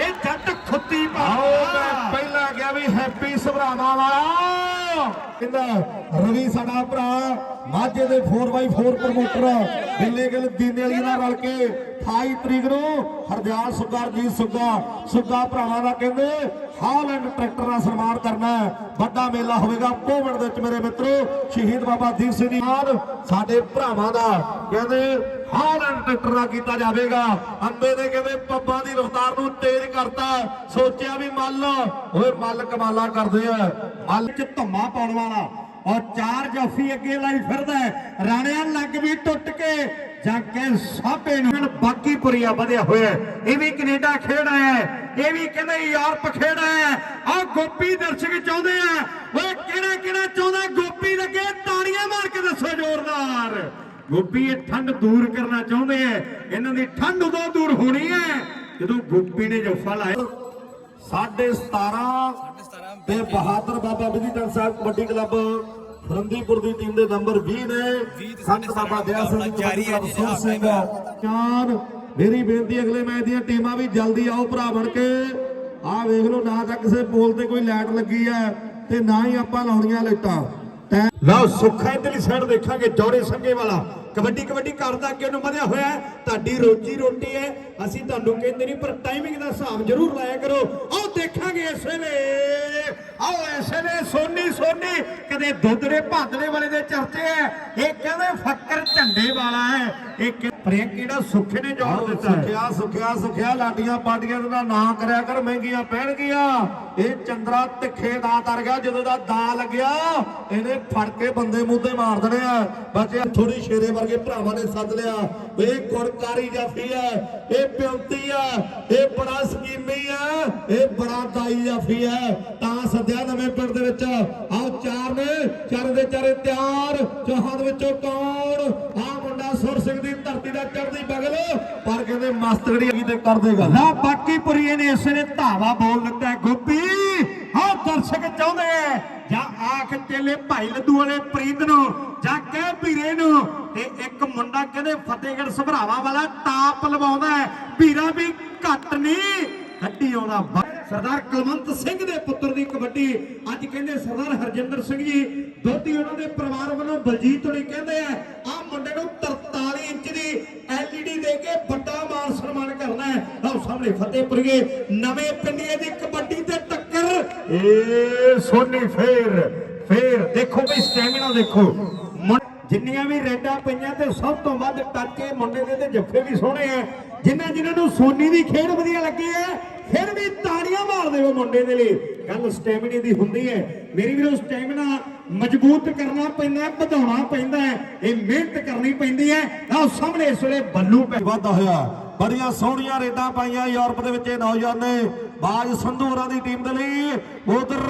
ਇਹ ਜੱਟ ਖੁੱਤੀ ਪਾਉਂਦਾ ਪਹਿਲਾਂ ਗਿਆ ਵੀ ਹੈਪੀ ਸਭਰਾਵਾ ਵਾਲਾ। ਕਹਿੰਦਾ, ਰਵੀ ਸਾਡਾ ਭਰਾ, ਮਾਝੇ ਦੇ 4x4 ਪ੍ਰਮੋਟਰ ਦਿੱਲੇ ਗਿੱਲ ਦੀਨੇ ਵਾਲੀ ਨਾਲ ਰਲ ਕੇ 28 ਤਰੀਕ ਨੂੰ ਹਰਦਿਆਲ ਸੁੱਗਾ ਸੁੱਗਾ ਸੁੱਗਾ ਭਰਾਵਾਂ ਦਾ ਕਹਿੰਦੇ ਹਾਲੈਂਡ ਟਰੈਕਟਰ ਦਾ ਸਨਮਾਨ ਕਰਨਾ ਵੱਡਾ ਮੇਲਾ ਹੋਵੇਗਾ ਪੋਵਣ ਦੇ ਵਿੱਚ ਮੇਰੇ ਮਿੱਤਰੋ, ਸ਼ਹੀਦ ਬਾਬਾ ਦੀਪ ਸਿੰਘ ਦੀ ਨਾਲ ਸਾਡੇ ਭਰਾਵਾਂ ਦਾ। ਕਹਿੰਦੇ ਹਾਲੈਂਡ ਟਰੈਕਟਰ ਕੀਤਾ ਜਾਵੇਗਾ। ਅੰਬੇ ਦੇ ਕਹਿੰਦੇ ਪੱਬਾਂ ਦੀ ਰਫ਼ਤਾਰ ਨੂੰ ਤੇਜ਼ ਕਰਤਾ? ਸੋਚਿਆ ਵੀ ਮੱਲ। ਓਏ ਮੱਲ ਕਮਾਲਾ ਕਰਦੇ ਆ। ਮੱਲ ਚ ਧੰਮਾ ਪਾਉਣ ਵਾਲਾ। ਔਰ ਚਾਰ ਜੱਫੀ ਅੱਗੇ ਲਾਈ ਫਿਰਦਾ ਰਾਣਿਆਂ ਲੱਗ ਵੀ ਟੁੱਟ ਕੇ ਜਾ ਕੇ ਸਾਬੇ ਨੂੰ। ਬਾਕੀ ਪੁਰੀਆ ਵਧਿਆ ਹੋਇਆ ਇਹ ਵੀ ਕੈਨੇਡਾ ਖੇਡ ਆਇਆ ਹੈ। ਇਹ ਵੀ ਕਹਿੰਦੇ ਯੂਰਪ ਖੇਡ ਆਇਆ ਹੈ। ਆਹ ਗੋਪੀ ਦਰਸ਼ਕ ਚਾਹੁੰਦੇ ਆ। ਓਏ ਕਿਹੜਾ ਕਿਹੜਾ ਚਾਹੁੰਦਾ ਗੋਪੀ ਦੇ ਅੱਗੇ ਤਾੜੀਆਂ ਮਾਰ ਕੇ ਦੱਸੋ ਜ਼ੋਰਦਾਰ ਗੋਪੀ ਇਹ ਠੰਡ ਦੂਰ ਕਰਨਾ ਚਾਹੁੰਦੇ ਆ ਇਹਨਾਂ ਦੀ ਠੰਡ ਉਦੋਂ ਦੂਰ ਹੋਣੀ ਹੈ ਜਦੋਂ ਗੋਪੀ ਨੇ ਜੱਫਾ ਲਾਇਆ ਸਾਢੇ 17 ਤੇ ਬਹਾਦਰ ਬਾਬਾ ਵਿਧੀਚੰਦ ਸਾਹਿਬ ਕਬੱਡੀ ਕਲੱਬ ਫਰੰਦੀਪੁਰ ਦੀ ਟੀਮ ਦੇ ਨੰਬਰ 20 ਨੇ। ਸੰਤ ਬਾਬਾ ਦਿਆ ਸਿੰਘ ਕਲੱਬ ਸੁਰ ਸਿੰਘ ਚਾਰ ਮੇਰੀ ਬੇਨਤੀ ਅਗਲੇ ਮੈਚ ਦੀਆਂ ਟੀਮਾਂ ਵੀ ਜਲਦੀ ਆਓ ਭਰਾ ਬਣ ਕੇ। ਆਹ ਵੇਖ ਲਓ ਨਾ ਤਾਂ ਕਿਸੇ ਪੋਲ ਤੇ ਕੋਈ ਲਾਈਟ ਲੱਗੀ ਹੈ ਤੇ ਨਾ ਹੀ ਆਪਾਂ ਲਾਉਣੀਆਂ ਲਾਈਟਾਂ। ਲਓ ਸੁੱਖਾ ਇਧਰਲੀ ਸਾਈਡ ਦੇਖਾਂਗੇ ਜੋੜੇ ਸੰਗੇ ਵਾਲਾ। ਕਬੱਡੀ ਕਬੱਡੀ ਕਰਦਾ ਅੱਗੇ ਨੂੰ ਵਧਿਆ ਹੋਇਆ ਤੁਹਾਡੀ ਰੋਜੀ ਰੋਟੀ ਹੈ। ਅਸੀਂ ਤੁਹਾਨੂੰ ਕਹਿੰਦੇ ਨਹੀਂ, ਪਰ ਟਾਈਮਿੰਗ ਦਾ ਹਿਸਾਬ ਜ਼ਰੂਰ ਲਾਇਆ ਕਰੋ। ਆਓ ਦੇਖਾਂਗੇ ਇਸ ਵੇਲੇ। ਆਓ ਇਸ ਵੇਲੇ ਸੋਨੀ ਸੋਨੀ, ਕਦੇ ਦੁੱਧੜੇ ਭਾਦੜੇ ਵਾਲੇ ਦੇ ਚਰਚੇ ਹੈ। ਇਹ ਕਹਿੰਦੇ ਫੱਕਰ ਝੰਡੇ ਵਾਲਾ ਹੈ। ਇਹ ਪਰ ਇਹ ਕਿਹੜਾ ਸੁੱਖੇ ਨੇ ਜੋੜ ਆਓ ਦਿੱਤਾ ਸੁਖਿਆ ਸੁਖਿਆ ਸੁਖਿਆ ਲਾਡੀਆਂ ਪਾਡੀਆਂ ਦਾ ਨਾਂ ਕਰਿਆ ਕਰ ਮਹਿੰਗੀਆਂ ਪੈਣਗੀਆਂ। ਇਹ ਚੰਦਰਾ ਤਿੱਖੇ ਦਾ ਤਰ ਗਿਆ ਜਦੋਂ ਦਾ ਦਾ ਲੱਗਿਆ ਇਹਨੇ ਫੜ ਕੇ ਬੰਦੇ ਮੂਧੇ ਮਾਰ ਦੇਣੇ ਆ। ਬੱਚੇ ਥੋੜੀ ਸ਼ੇਰੇ ਵਰਗੇ ਭਰਾਵਾਂ ਨੇ ਸੱਦ ਲਿਆ। ਇਹ ਗੁਣਕਾਰੀ ਜਾਫੀ ਆ ਇਹ ਪਿਉਂਤੀ ਆ ਇਹ ਬੜਾ ਸਕੀਮੀ ਆ ਇਹ ਬੜਾ ਦਾਈ ਜਾਫੀ ਆ। ਤਾਂ ਸੱਦਿਆ ਨਵੇਂ ਪਿੰਡ ਦੇ ਵਿੱਚ। ਆਓ ਚਾਰ ਨੇ ਚਾਰੇ ਦੇ ਚਾਰੇ ਤਿਆਰ ਚੌਹਾਂ ਵਿੱਚੋਂ ਕੌਣ? ਆ ਮੁੰਡਾ ਸੁਰ ਸਿੰਘ ਦੀ ਧਰਤੀ ਦਾ ਚੜ੍ਹਦੀ ਬਗਲ ਪਰ ਕਹਿੰਦੇ ਮਸਤਗੜੀ ਅਗੀ ਤੇ ਕਰ ਦੇਗਾ। ਨਾ ਬਾਕੀ ਪੁਰੀਏ ਨੇ ਇਸ ਨੇ ਧਾਵਾ ਬੋਲ ਦਿੱਤਾ ਹੈ, ਗੋਪੀ। ਹਾਂ ਦਰਸ਼ਕ ਚਾਹੁੰਦੇ ਜਾਂ ਆਖ ਚੇਲੇ ਭਾਈ ਲੱਦੂ ਵਾਲੇ ਪ੍ਰੀਤ ਨੂੰ ਜਾਂ ਕਹਿ ਵੀਰੇ ਨੂੰ ਤੇ ਇੱਕ ਮੁੰਡਾ ਕਹਿੰਦੇ ਫਤਿਹਗੜ੍ਹ ਸਭਰਾਵਾ ਵਾਲਾ ਟਾਪ ਲਵਾਉਂਦਾ ਹੈ। ਵੀਰਾ ਵੀ ਘੱਟ ਨਹੀਂ, ਹੱਡੀ ਆਉਂਦਾ ਸਰਦਾਰ ਕੁਲਵੰਤ ਸਿੰਘ ਦੇ ਪੁੱਤਰ ਦੀ ਕਬੱਡੀ, ਅੱਜ ਕਹਿੰਦੇ ਸਰਦਾਰ ਹਰਜਿੰਦਰ ਸਿੰਘ ਜੀ ਦੋਤੀ ਉਹਨਾਂ ਦੇ ਪਰਿਵਾਰ ਵੱਲੋਂ ਬਲਜੀਤ ਹੋਣੀ ਕਹਿੰਦੇ ਆ ਆ ਮੁੰਡੇ ਨੂੰ 43 ਇੰਚ ਦੀ ਐਲਈਡੀ ਦੇ ਕੇ ਵੱਡਾ ਮਾਨ ਸਨਮਾਨ ਕਰਨਾ ਹੈ। ਲਓ ਸਾਹਮਣੇ ਫਤਿਹਪੁਰੀਏ, ਨਵੇਂ ਪਿੰਡੀਏ ਦੀ ਕਬੱਡੀ ਤੇ ਟੱਕਰ। ਏ ਸੋਨੀ ਫੇਰ ਫੇਰ ਦੇਖੋ ਵੀ ਸਟੈਮਿਨਾ ਦੇਖੋ। ਜਿੰਨੀਆਂ ਵੀ ਰੈਡਾਂ ਪਈਆਂ ਤੇ ਸਭ ਤੋਂ ਵੱਧ ਟੱਕੇ ਮੁੰਡੇ ਦੇ ਤੇ ਜੱਫੇ ਵੀ ਸੋਹਣੇ ਆ। ਜਿਨ੍ਹਾਂ ਜਿਨ੍ਹਾਂ ਨੂੰ ਸੋਨੀ ਦੀ ਖੇਡ ਵਧੀਆ ਲੱਗੀ ਹੈ ਫਿਰ ਵੀ ਤਾੜੀਆਂ ਮਾਰ ਦਿਓ ਮੁੰਡੇ ਦੇ ਲਈ। ਗੱਲ ਸਟੈਮਿਨਾ ਦੀ ਹੁੰਦੀ ਹੈ। ਮੇਰੀ ਵੀਰੋ, ਸਟੈਮਿਨਾ ਮਜ਼ਬੂਤ ਕਰਨਾ ਪੈਂਦਾ ਵਧਾਉਣਾ ਪੈਂਦਾ ਇਹ ਮਿਹਨਤ ਕਰਨੀ ਪੈਂਦੀ ਹੈ। ਆਹ ਸਾਹਮਣੇ ਇਸ ਵੇਲੇ ਬੱਲੂ ਪੈ ਵਾਧਾ ਹੋਇਆ। ਬੜੀਆਂ ਸੋਹਣੀਆਂ ਰੇਡਾਂ ਪਾਈਆਂ ਯੂਰਪ ਦੇ ਵਿੱਚ ਇਹ ਨੌਜਵਾਨ ਨੇ। ਬਾਜ ਸੰਧੂ ਹੋਰਾਂ ਦੀ ਟੀਮ ਦੇ ਲਈ। ਉਧਰ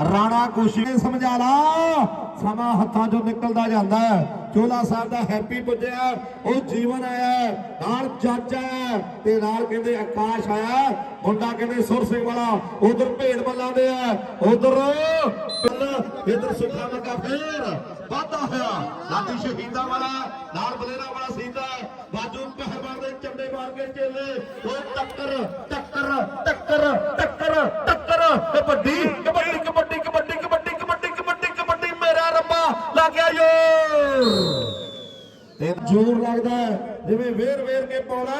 ਰਾਣਾ ਕੁਸ਼ੀ ਸਮਝਾ ਲਾ। ਸਮਾਂ ਹੱਥਾਂ ਚੋਂ ਨਿਕਲਦਾ ਜਾਂਦਾ ਹੈ। ਚੋਲਾ ਸਾਹਿਬ ਦਾ ਹੈਪੀ ਪੁੱਜਿਆ, ਉਹ ਜੀਵਨ ਆਇਆ ਨਾਲ ਜੱਜ ਆਇਆ ਤੇ ਨਾਲ ਕਹਿੰਦੇ ਆਕਾਸ਼ ਆਇਆ ਮੁੰਡਾ ਕਹਿੰਦੇ ਸੁਰ ਸਿੰਘ ਵਾਲਾ, ਉਧਰ ਭੇਦ ਬੱਲਾ ਦੇ ਆ, ਉਧਰ ਇਧਰ ਸੁੱਖਾ ਮੱਗਾ ਫੇਰ ਵਾਧਾ ਹੋਇਆ। ਲਾਡੀ ਸ਼ਹੀਦਾਂ ਵਾਲਾ, ਨਾਲ ਬਲੇਰਾ ਵਾਲਾ ਸੀਦਾ ਬਾਜੂ ਪਹਿਲਵਾਨ ਦੇ ਚੰਡੇ ਮਾਰ ਕੇ ਚੇਲੇ। ਉਹ ਟੱਕਰ ਟੱਕਰ ਟੱਕਰ ਟੱਕਰ ਟੱਕਰ। ਕਬੱਡੀ ਕਬੱਡੀ ਕਬੱਡੀ ਕਬੱਡੀ ਕਬੱਡੀ ਕਬੱਡੀ ਕਬੱਡੀ ਕਬੱਡੀ ਮੇਰਾ ਰੱਬਾ ਲੱਗਿਆ ਯੋ ਤੇ ਜ਼ੋਰ ਲੱਗਦਾ ਜਿਵੇਂ ਵੇਰ ਵੇਰ ਕੇ ਪਾਉਣਾ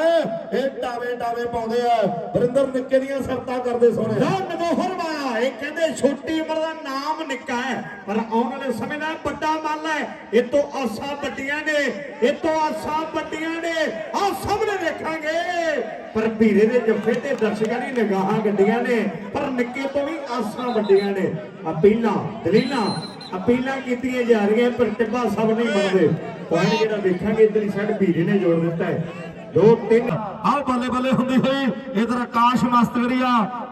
ਇਹ ਟਾਵੇ ਟਾਵੇ ਪਾਉਂਦੇ ਆ। ਵਰਿੰਦਰ ਨਿੱਕੇ ਦੀਆਂ ਸਰਤਾਂ ਕਰਦੇ ਸੋਹਣੇ। ਲਓ ਨਮੋਹਰ ਵਾਲਾ ਕਹਿੰਦੇ ਛੋਟੀ ਉਮਰ ਦਾ ਨਾਮ ਨਿੱਕਾ ਹੈ, ਪਰ ਆਉਣ ਵਾਲੇ ਸਮੇਂ ਦਾ ਵੱਡਾ ਮੱਲ ਹੈ। ਇਹ ਤੋਂ ਆਸਾਂ ਵੱਡੀਆਂ ਨੇ ਇਹ ਤੋਂ ਆਸਾਂ ਵੱਡੀਆਂ ਨੇ ਆਹ ਸਾਹਮਣੇ ਦੇਖਾਂਗੇ। ਪਰ ਵੀਰੇ ਦੇ ਜੱਫੇ ਤੇ ਦਰਸ਼ਕਾਂ ਦੀ ਨਿਗਾਹਾਂ ਗੱਡੀਆਂ ਨੇ, ਪਰ ਨਿੱਕੇ ਤੋਂ ਵੀ ਆਸਾਂ ਵੱਡੀਆਂ ਨੇ। ਅਪੀਲਾਂ, ਦਲੀਲਾਂ, ਅਪੀਲਾਂ ਕੀਤੀਆਂ ਜਾ ਰਹੀਆਂ, ਪਰ ਟਿੱਬਾ ਸਭ ਨਹੀਂ ਮੰਨਦੇ। ਪੁਆਇੰਟ ਜਿਹੜਾ ਦੇਖਾਂਗੇ, ਇਧਰਲੀ ਸਾਈਡ ਵੀਰੇ ਨੇ ਜੋੜ ਦਿੱਤਾ ਹੈ। ਦੋ, ਤਿੰਨ। ਆਹ ਬੱਲੇ ਬੱਲੇ ਹੁੰਦੀ ਹੋਈ ਇਧਰ ਆਕਾਸ਼ ਮਸਤਗਰੀਆ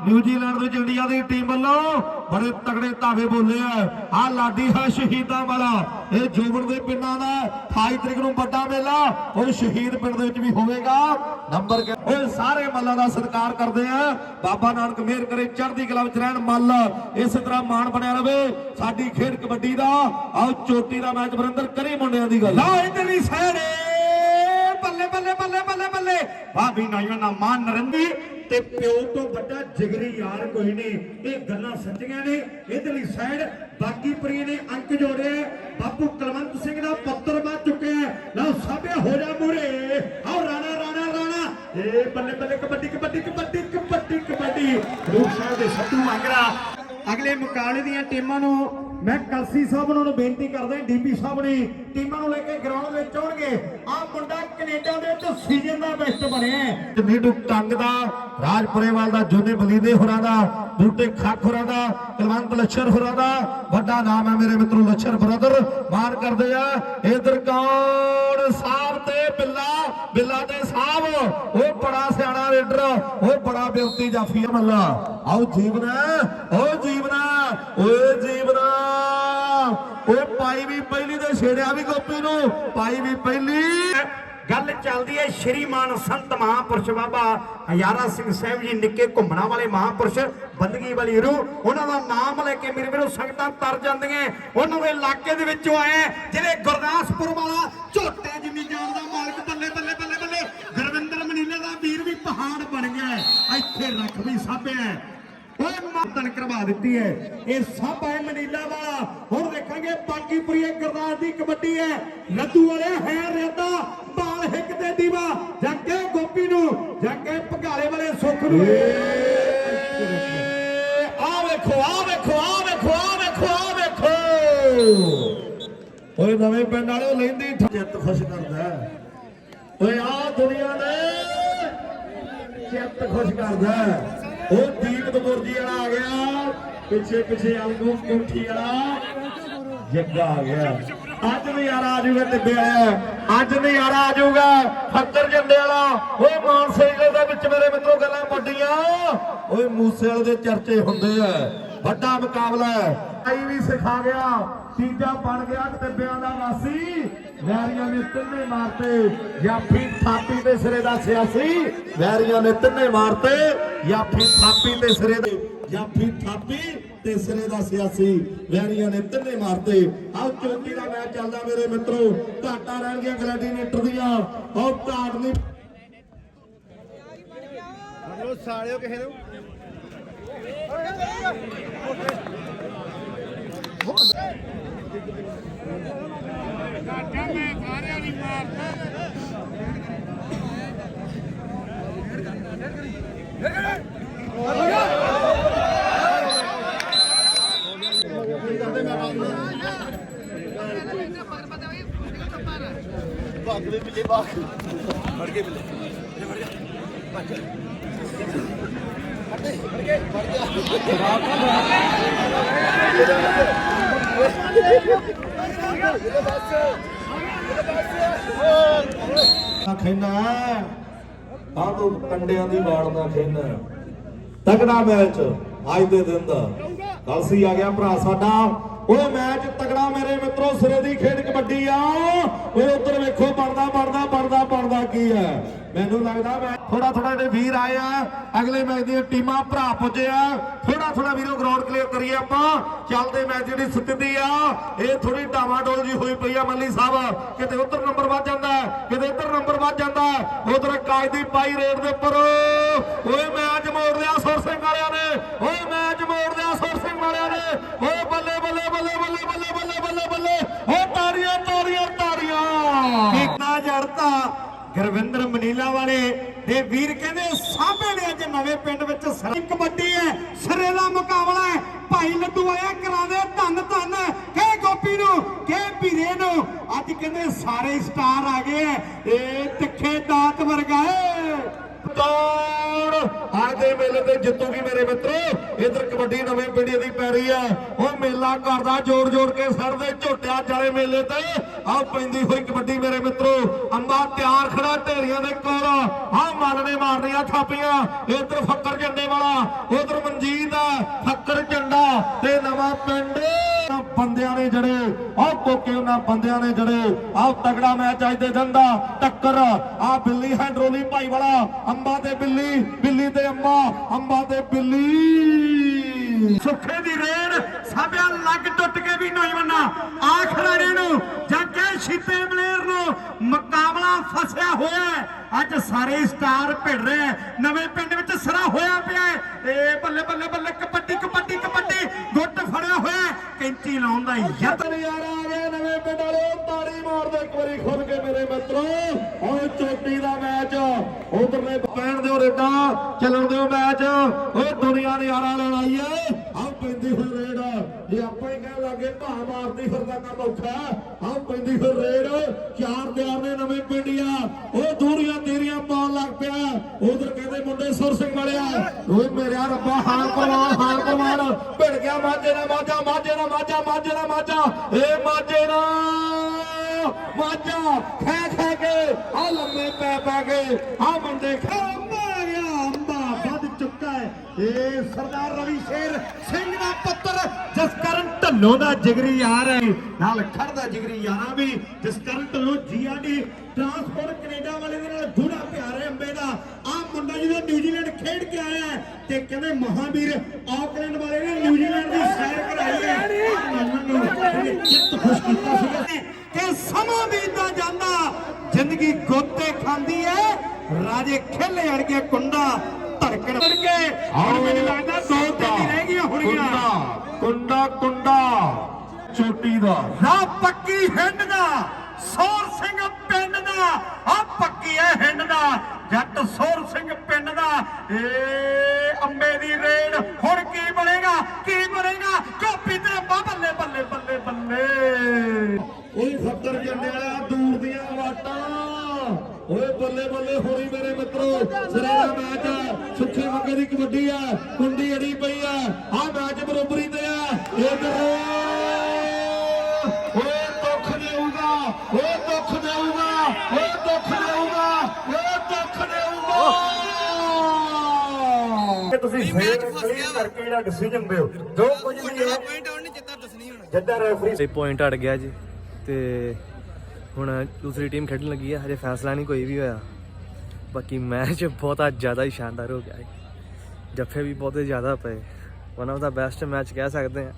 ਨਿਊਜ਼ੀਲੈਂਡ ਵਿੱਚ ਇੰਡੀਆ ਦੀ ਟੀਮ ਵੱਲੋਂ ਬੜੇ ਤਗੜੇ ਧਾਵੇ ਬੋਲੇ ਆ। ਆਹ ਲਾਡੀ ਹੈ ਸ਼ਹੀਦਾਂ ਵਾਲਾ। ਇਹ ਜੋਬਨ ਦੇ ਪਿੰਡਾਂ ਦਾ 28 ਤਰੀਕ ਨੂੰ ਵੱਡਾ ਮੇਲਾ। ਉਹ ਸ਼ਹੀਦ ਪਿੰਡ ਦੇ ਵਿੱਚ ਵੀ ਹੋਵੇਗਾ। ਨੰਬਰ ਉਹ ਸਾਰੇ ਮੱਲਾਂ ਦਾ ਸਤਿਕਾਰ ਕਰਦੇ ਆ। ਬਾਬਾ ਨਾਨਕ ਮਿਹਰ ਕਰੇ, ਚੜ੍ਹਦੀ ਕਲਾ ਵਿੱਚ ਰਹਿਣ ਮੱਲ। ਇਸੇ ਤਰ੍ਹਾਂ ਮਾਣ ਬਣਿਆ ਰਵੇ। ਸਾਡੀ ਖੇਡ ਕਬੱਡੀ ਦਾ ਆਓ ਚੋਟੀ ਦਾ ਮੈਚ ਵਰਿੰਦਰ ਕਰੀ ਮੁੰਡਿਆਂ ਦੀ ਗੱਲ। ਲਓ ਇਧਰਲੀ ਸਾਈਡ ਬੱਲੇ ਬੱਲੇ ਬੱਲੇ ਬੱਲੇ ਬੱਲੇ ਭਾਬੀ ਨੌਜਵਾਨਾ ਮਾਨ ਨਰਿੰਦੀ ਤੇ ਪਿਓ ਤੋਂ ਵੱਡਾ ਜਿਗਰੀ ਯਾਰ ਕੋਈ ਨਹੀਂ। ਇਹ ਗੱਲਾਂ ਸੱਚੀਆਂ ਨੇ। ਇਧਰਲੀ ਸਾਈਡ ਬਾਕੀ ਪ੍ਰੀ ਨੇ ਅੰਕ ਜੋੜਿਆ ਬਾਪੂ ਕੁਲਵੰਤ ਸਿੰਘ ਦਾ ਪੁੱਤਰ ਬਣ ਚੁੱਕਿਆ ਲਓ ਸਾਬਿਆ ਹੋ ਜਾ ਮੂਰੇ। ਆਓ ਰਾਣਾ ਰਾਣਾ ਰਾਣਾ। ਇਹ ਬੱਲੇ ਬੱਲੇ ਕਬੱਡੀ ਕਬੱਡੀ ਕਬੱਡੀ ਕਬੱਡੀ ਕਬੱਡੀ। ਰੂਪ ਸਾਹਿਬ ਦੇ ਸੱਤੂ ਮੰਗਰਾ ਅਗਲੇ ਮੁਕਾਬਲੇ ਦੀਆਂ ਟੀਮਾਂ ਨੂੰ ਮੈਂ ਕਲਸੀ ਸਾਹਿਬ ਉਹਨਾਂ ਨੂੰ ਬੇਨਤੀ ਕਰਦਾ ਡੀਪੀ ਸਾਹਿਬ ਨੇ ਟੀਮਾਂ ਨੂੰ ਲੈ ਕੇ ਗਰਾਊਂਡ ਵਿੱਚ ਆਉਣਗੇ। ਆਹ ਮੁੰਡਾ ਕੈਨੇਡਾ ਦੇ ਵਿੱਚ ਸੀਜ਼ਨ ਦਾ ਬੈਸਟ ਬਣਿਆ ਨੀਡੂ ਟੰਗ ਦਾ ਰਾਜਪੁਰੇਵਾਲ ਦਾ, ਜੋਨੇ ਬਲੀਦੇ ਹੋਰਾਂ ਦਾ, ਬੂਟੇ ਖੱਖ ਹੋਰਾਂ ਦਾ, ਕਲਵੰਤ ਲੱਛਰ ਹੋਰਾਂ ਦਾ, ਵੱਡਾ ਨਾਮ ਹੈ ਮੇਰੇ ਮਿੱਤਰੋ ਲੱਛਰ ਬ੍ਰਦਰ ਮਾਰ ਕਰਦੇ ਆ। ਇਧਰ ਕੌਣ? ਸਾਹਿਬ ਤੇ ਬਿੱਲਾ ਬਿੱਲਾ ਸਾਹਿਬ, ਉਹ ਬੜਾ ਸਿਆਣਾ ਰੇਡਰ, ਉਹ ਬੜਾ ਬਿਉਂਤੀ ਜਾਫੀ ਮੱਲਾ। ਆਓ ਜੀਵਨਾ, ਓ ਜੀਵਨਾ, ਓਏ ਜੀਵਨਾ। ਓਏ ਪਾਈ ਵੀ ਪਹਿਲੀ ਤੇ ਛੇੜਿਆ ਵੀ ਗੋਪੀ ਨੂੰ, ਪਾਈ ਵੀ ਪਹਿਲੀ। ਗੱਲ ਚੱਲਦੀ ਹੈ ਸ਼੍ਰੀਮਾਨ ਸੰਤ ਮਹਾਪੁਰਸ਼ ਬਾਬਾ ਹਜ਼ਾਰਾ ਸਿੰਘ ਸਾਹਿਬ ਜੀ ਨਿੱਕੇ ਘੁੰਮਣਾ ਵਾਲੇ ਮਹਾਪੁਰਸ਼, ਬੰਦਗੀ ਵਾਲੀ ਰੂਹ। ਉਹਨਾਂ ਦਾ ਨਾਮ ਲੈ ਕੇ ਮੇਰੇ ਵੀਰੋ ਸੰਗਤਾਂ ਤਰ ਜਾਂਦੀਆਂ। ਉਹਨਾਂ ਦੇ ਇਲਾਕੇ ਦੇ ਵਿੱਚੋਂ ਆਏ ਜਿਹੜੇ ਗੁਰਦਾਸਪੁਰ ਵਾਲਾ ਝੋਟੇ ਜਿੰਨੀ ਜਾਨ ਦਾ ਮਾਲਕ ਬੱਲੇ ਬੱਲੇ ਗੁਰਵਿੰਦਰ ਮਨੀਲੇ ਦਾ ਵੀਰ ਵੀ ਪਹਾੜ ਬਣ ਗਿਆ। ਇੱਥੇ ਰੱਖ ਵੀ ਸਾਬਿਆ ਹੈ। ਓਏ ਮਾਤਨ ਕਰਵਾ ਦਿੱਤੀ ਹੈ ਇਹ ਸਭ ਹੈ ਮਨੀਲਾ ਵਾਲਾ ਹੁਣ ਦੇਖਾਂਗੇ ਬਾਕੀਪੁਰੀ ਗੁਰਦਾਸ ਦੀ ਕਬੱਡੀ ਹੈ ਲੱਦੂ ਵਾਲੇ ਹੈ ਰੇਦਾ ਬਾਲ ਹਿੱਕ ਤੇ ਦੀਵਾ ਜੱਗੇ ਗੋਪੀ ਨੂੰ ਜੱਗੇ ਭਗਾਲੇ ਵਾਲੇ ਸੁੱਖ ਨੂੰ ਆ ਵੇਖੋ ਆ ਵੇਖੋ ਆ ਵੇਖੋ ਆ ਵੇਖੋ ਆ ਵੇਖੋ ਓਏ ਨਵੇਂ ਪਿੰਡ ਵਾਲਿਓ ਲੈਂਦੀ ਜਿੱਤ ਖੁਸ਼ ਕਰਦਾ। ਓਏ ਆ ਦੁਨੀਆ ਨੇ ਚਿੱਤ ਖੁਸ਼ ਕਰਦਾ ਉਹ ਦੀਪਕ ਮੁਰਜੀ ਵਾਲਾ ਆ ਗਿਆ। ਪਿੱਛੇ ਪਿੱਛੇ ਅਲਗੂ ਕੋਠੀ ਵਾਲਾ। ਜੱਗਾ ਆ ਗਿਆ। ਅੱਜ ਨਜ਼ਾਰਾ ਆ ਜਾਊਗਾ ਟਿੱਬੇ ਵਾਲਿਆ ਅੱਜ ਨਜ਼ਾਰਾ ਆ ਜਾਊਗਾ ਫੱਕਰ ਜੰਡੇ ਵਾਲਾ। ਓਏ ਮਾਨਸੇ ਦੇ ਵਿੱਚ ਮੇਰੇ ਮਿੱਤਰੋ ਗੱਲਾਂ ਵੱਡੀਆਂ। ਓਏ ਮੂਸੇ ਵਾਲੇ ਦੇ ਚਰਚੇ ਹੁੰਦੇ ਆ। ਵੱਡਾ ਮੁਕਾਬਲਾ ਆਈ ਵੀ ਸਿਖਾ ਗਿਆ। ਤੀਜਾ ਬਣ ਗਿਆ ਟਿੱਬਿਆਂ ਦਾ ਵਾਸੀ। ਵੈਰੀਆਂ ਨੇ ਤਿੰਨੇ ਮਾਰਤੇ ਜਾਫੀ ਥਾਪੀ ਦੇ ਸਿਰੇ ਦਾ ਸਿਆਸੀ ਵੈਰੀਆਂ ਨੇ ਤਿੰਨੇ ਮਾਰਤੇ ਜਾਫੀ ਥਾਪੀ ਦੇ ਸਿਰੇ ਦੇ ਜਾਫੀ ਥਾਪੀ ਤੇ ਸਿਰੇ ਦਾ ਸਿਆਸੀ ਵੈਰੀਆਂ ਨੇ ਤਿੰਨੇ ਮਾਰਤੇ। ਆਹ ਚੌਕੀ ਦਾ ਮੈਚ ਚੱਲਦਾ ਮੇਰੇ ਮਿੱਤਰੋ ਘਾਟਾ ਰਹਿਣਗੀਆਂ ਗਲੈਡੀਨੇਟਰ ਦੀਆਂ ਆਹ ਘਾਟ ਨਹੀਂ। ਸਾਲਿਓ ਕਿਸੇ ਨੂੰ। ਬਾਗ ਦੇ ਮਿਲੇ ਬਾਗ ਫੜ ਕੇ ਮਿਲੇ। ਫੜ ਗਿਆ ਫੜ ਗਿਆ ਫੜ ਗਿਆ ਫੜ ਗਿਆ ਖੇਨਾ ਆ ਤੂੰ ਕੰਡਿਆਂ ਦੀ ਵਾੜ ਨਾ ਖੇਨਾ ਤਗੜਾ ਮੈਚ ਅੱਜ ਦੇ ਦਿਨ ਦਾ। ਕਲਸੀ ਆ ਗਿਆ ਭਰਾ ਸਾਡਾ। ਉਹ ਮੈਚ ਤਗੜਾ ਮੇਰੇ ਮਿੱਤਰੋ, ਸਿਰੇ ਦੀ ਖੇਡ ਕਬੱਡੀ ਆ। ਉਹ ਉਧਰ ਵੇਖੋ, ਬਣਦਾ ਬਣਦਾ ਬਣਦਾ ਬਣਦਾ ਕੀ ਹੈ? ਮੈਨੂੰ ਲੱਗਦਾ ਮੈਂ ਥੋੜਾ ਥੋੜਾ ਦੇ ਵੀਰ ਆਏ ਆ। ਅਗਲੇ ਮੈਚ ਦੀਆਂ ਟੀਮਾਂ ਭਰਾ ਪੁੱਜੇ ਆ। ਥੋੜਾ ਥੋੜਾ ਵੀਰੋ ਗਰਾਊਂਡ ਕਲੀਅਰ ਕਰੀਏ ਆਪਾਂ। ਚੱਲਦੇ ਮੈਚ ਜਿਹੜੀ ਸਥਿਤੀ ਆ, ਇਹ ਥੋੜੀ ਡਾਵਾਡੋਲ ਜੀ ਹੋਈ ਪਈ ਆ ਮੱਲੀ ਸਾਹਿਬ। ਕਿਤੇ ਉਧਰ ਨੰਬਰ ਵੱਧ ਜਾਂਦਾ, ਕਿਤੇ ਇੱਧਰ ਨੰਬਰ ਵੱਧ ਜਾਂਦਾ। ਉਧਰ ਕਾਜ ਦੀ ਪਾਈ ਰੇਡ ਦੇ ਉੱਪਰ। ਓਏ ਗੁਰਵਿੰਦਰ ਮਨੀਲਾ ਵਾਲੇ ਦੇ ਵੀਰ ਕਹਿੰਦੇ ਸਾਹਮਣੇ ਨੇ ਅੱਜ ਨਵੇਂ ਪਿੰਡ ਵਿੱਚ ਸਰ ਕਬੱਡੀ ਹੈ, ਸਰੇ ਦਾ ਮੁਕਾਬਲਾ ਹੈ। ਭਾਈ ਲੱਡੂ ਆਇਆ ਕਰਾਉਂਦੇ ਧੰਨ ਧੰਨ। ਕੇ ਗੋਪੀ ਨੂੰ, ਕੇ ਵੀਰੇ ਨੂੰ। ਅੱਜ ਕਹਿੰਦੇ ਸਾਰੇ ਸਟਾਰ ਆ ਗਏ ਹੈ। ਤਿੱਖੇ ਦਾਤ ਵਰਗਾ ਹੈ। ਦੌੜ ਅੱਜ ਦੇ ਮੇਲੇ ਤੇ ਜਿੱਤੂਗੀ ਮੇਰੇ ਮਿੱਤਰੋ। ਇਧਰ ਕਬੱਡੀ ਨਵੇਂ ਪਿੰਡੀ ਦੀ ਪੈ ਰਹੀ ਆ ਉਹ ਮੇਲਾ ਕਰਦਾ ਜੋੜ ਜੋੜ ਕੇ ਸਰ ਦੇ ਝੋਟਿਆ ਜਾਲੇ ਮੇਲੇ ਤੇ ਆ ਪੈਂਦੀ ਹੋਈ ਕਬੱਡੀ ਮੇਰੇ ਮਿੱਤਰੋ। ਅੰਬਾ ਤਿਆਰ ਖੜਾ, ਢੇਰੀਆਂ ਦੇ ਕੋਲ। ਆ ਮਨ ਨੇ ਮਾਰਨੀਆਂ ਥਾਪੀਆਂ। ਇਧਰ ਫੱਕਰ ਝੰਡੇ ਵਾਲਾ, ਉਧਰ ਮਨਜੀਤ ਆ ਫੱਕਰ ਝੰਡਾ ਤੇ ਨਵਾਂ ਪਿੰਡ। ਬੰਦਿਆਂ ਨੇ ਜਿਹੜੇ ਆਹ ਕੋਕੇ ਉਹਨਾਂ ਬੰਦਿਆਂ ਨੇ ਜਿਹੜੇ ਆਹ ਤਗੜਾ ਮੈਚ ਅੱਜ ਦੇ ਦਿਨ ਦਾ ਟੱਕਰ। ਆਹ ਬਿੱਲੀ ਹੈਂਡਰੋਲੀ ਭਾਈ ਵਾਲਾ। ਅੰਬਾ ਤੇ ਬਿੱਲੀ ਬਿੱਲੀ ਤੇ ਅੰਬਾ ਅੰਬਾ ਤੇ ਬਿੱਲੀ। ਸੁੱਖੇ ਦੀ ਰੇਡ। ਸਾਬਿਆ ਲੱਗ ਟੁੱਟ ਕੇ ਵੀ ਨੌਜਵਾਨਾ ਆ ਖਿਡਾਰੀ ਨੂੰ ਜੱਗੇ ਸ਼ੀਤੇ ਮਲੇਰ ਨੂੰ ਮੁਕਾਬਲਾ ਫਸਿਆ ਹੋਇਆ। ਅੱਜ ਸਾਰੇ ਸਟਾਰ ਭਿੜ ਰਹੇ। ਨਵੇਂ ਪਿੰਡ ਵਿੱਚ ਸਰਾ ਹੋਇਆ ਪਿਆ। ਏ ਬੱਲੇ ਬੱਲੇ ਬੱਲੇ ਕਬੱਡੀ ਕਬੱਡੀ ਕਬੱਡੀ ਗੁੱਟ ਫੜਿਆ ਹੋਇਆ। ਕੈਂਚੀ ਲਾਉਣ ਦਾ ਯਤਨ ਨਜ਼ਾਰਾ ਆ ਗਿਆ ਨਵੇਂ ਪਿੰਡ ਵਾਲੇ ਤਾੜੀ ਮਾਰਦੇ ਇੱਕ ਵਾਰੀ ਖੁੱਲ ਕੇ ਮੇਰੇ ਮਿੱਤਰੋ ਉਹ ਚੋਟੀ ਦਾ ਮੈਚ ਉਧਰਲੇ ਪੈਣ ਦਿਓ ਰੇਡਾ ਚੱਲਣ ਦਿਓ ਮੈਚ ਉਹ ਦੁਨੀਆ ਨਜ਼ਾਰਾ ਲੈਣ ਆਈ ਏ ਆਹ ਪੈਂਦੀ ਹੋਈ ਰੇਡ ਜੇ ਆਪਾਂ ਹੀ ਕਹਿ ਲਾਗੇ ਭਾ ਮਾਰਦੀ ਫਿਰਦਾ ਕੰਮ ਔਖਾ ਆਹ ਪੈਂਦੀ ਹੋਈ ਰੇਡ। ਚਾਰ ਤਿਆਰ ਨੇ ਨਵੇਂ ਪਿੰਡੀਆ ਉਹ ਦੂਰੀਆਂ ਤੇਰੀਆਂ ਪਾਉਣ ਲੱਗ ਪਿਆ। ਉਧਰ ਕਹਿੰਦੇ ਮੁੰਡੇ ਸੁਰ ਸਿੰਘ ਵਾਲਿਆ ਓਏ ਮੇਰਿਆ ਰੱਬਾ ਹਾਲ ਕਰਵਾਣ ਹਾਲ ਕਰਵਾਣ ਭਿੜ ਗਿਆ ਮਾਝੇ ਨਾ ਮਾਝਾ, ਮਾਝੇ ਨਾ ਮਾਝਾ, ਮਾਝੇ ਨਾ ਮਾਝਾ। ਏ ਮਾਝੇ ਨਾ ਮਾਝਾ ਖੈ ਖੈ ਕੇ ਆ ਲੰਮੇ ਪੈ ਪੈ ਕੇ ਆ ਮੁੰਡੇ ਖਾ ਇਹ ਸਰਦਾਰ ਰਵੀ ਸ਼ੇਰ ਸਿੰਘ ਦਾ ਪੁੱਤਰ ਜਸਕਰਨ ਢੱਲੋਂ ਦਾ ਜਿਗਰੀ ਯਾਰ ਹੈ, ਨਾਲ ਖੜਦਾ ਜਿਗਰੀ ਯਾਰਾਂ ਵੀ Jaskaran Dhallon GRD transport Canada ਵਾਲੇ ਦੇ ਨਾਲ ਗੂੜਾ ਪਿਆਰ ਹੈ ਅੰਬੇ ਦਾ। ਆ ਮੁੰਡਾ ਜਿਹਦਾ ਨਿਊਜ਼ੀਲੈਂਡ ਖੇਡ ਕੇ ਆਇਆ ਤੇ ਕਹਿੰਦੇ ਮਹਾਵੀਰ ਆਕਲੈਂਡ ਵਾਲੇ ਨੇ ਨਿਊਜ਼ੀਲੈਂਡ ਦੀ ਸੈਰ ਕਰਾਈ ਹੈ। ਮੰਨਣ ਨੂੰ ਚਿੱਤ ਖੁਸ਼ ਕੀਤਾ ਸੀਗਾ। ਕਿ ਸਮਾਂ ਬੀਤਦਾ ਜਾਂਦਾ, ਜ਼ਿੰਦਗੀ ਗੋਤੇ ਖਾਂਦੀ ਹੈ, ਰਾਜੇ ਖੇਲੇ ਅੜਗੇ ਕੁੰਡਾ। ਧੜਕਣ ਵਰਗੇ ਹੁਣ ਮੈਨੂੰ ਲੱਗਦਾ ਦੋ ਤਿੰਨ ਹੀ ਰਹਿ ਗਈਆਂ ਹੋਣਗੀਆਂ। ਕੁੰਡਾ ਕੁੰਡਾ ਕੁੰਡਾ। ਚੋਟੀ ਦਾ। ਰਾਹ ਪੱਕੀ ਹਿੰਡ ਦਾ ਸੋਰ ਸਿੰਘ ਪਿੰਡ ਦਾ। ਆ ਪੱਕੀ ਹੈ ਹਿੰਡ ਦਾ ਜੱਟ ਸੋਰ ਸਿੰਘ ਪਿੰਡ ਦਾ। ਏ ਅੰਬੇ ਦੀ ਰੇਡ ਹੁਣ ਕੀ ਬਣੇਗਾ ਕੀ ਬਣੇਗਾ? ਕਾਪੀ ਤੇ ਬੱਲੇ ਬੱਲੇ ਬੱਲੇ ਬੱਲੇ। ਓਏ ਫੱਕਰ ਜੰਡੇ ਵਾਲਾ ਦੂਰ ਦੀਆਂ ਵਾਟਾਂ ਓਏ ਬੱਲੇ ਬੱਲੇ ਹੋਰੀ ਮੇਰੇ ਮਿੱਤਰੋ ਸਿਰੇ ਦਾ ਮੈਚ ਆ ਸੁੱਖੇ ਮੰਗੇ ਦੀ ਕਬੱਡੀ ਆ ਕੁੰਡੀ ਅੜੀ ਪਈ ਆ ਆ ਮੈਚ ਬਰੋਬਰੀ ਤੇ ਆ ਇਧਰ ਓਏ ਦੁੱਖ ਦੇਊਗਾ ਓਏ ਦੁੱਖ ਦੇਊਗਾ ਓਏ ਦੁੱਖ ਦੇਊਗਾ ਓਏ ਦੁੱਖ ਦੇਊਗਾ। ਕਿ ਤੁਸੀਂ ਫੇਰ ਕਲੀਅਰ ਕਰਕੇ ਜਿਹੜਾ ਡਿਸੀਜਨ ਦਿਓ। ਜੋ ਕੁਝ ਵੀ ਹੈ ਜਿੱਦਾਂ ਰੈਫਰੀ ਤੇ ਪੁਆਇੰਟ ਅੜ ਗਿਆ ਜੀ। ਤੇ ਹੁਣ ਦੂਸਰੀ ਟੀਮ ਖੇਡਣ ਲੱਗੀ ਆ ਹਜੇ ਫੈਸਲਾ ਨਹੀਂ ਕੋਈ ਵੀ ਹੋਇਆ। ਬਾਕੀ ਮੈਚ ਬਹੁਤਾ ਜ਼ਿਆਦਾ ਹੀ ਸ਼ਾਨਦਾਰ ਹੋ ਗਿਆ ਹੈ ਜੱਫੇ ਵੀ ਬਹੁਤੇ ਜ਼ਿਆਦਾ ਪਏ। ਵਨ ਆਫ ਦਾ ਬੈਸਟ ਮੈਚ ਕਹਿ ਸਕਦੇ ਆ।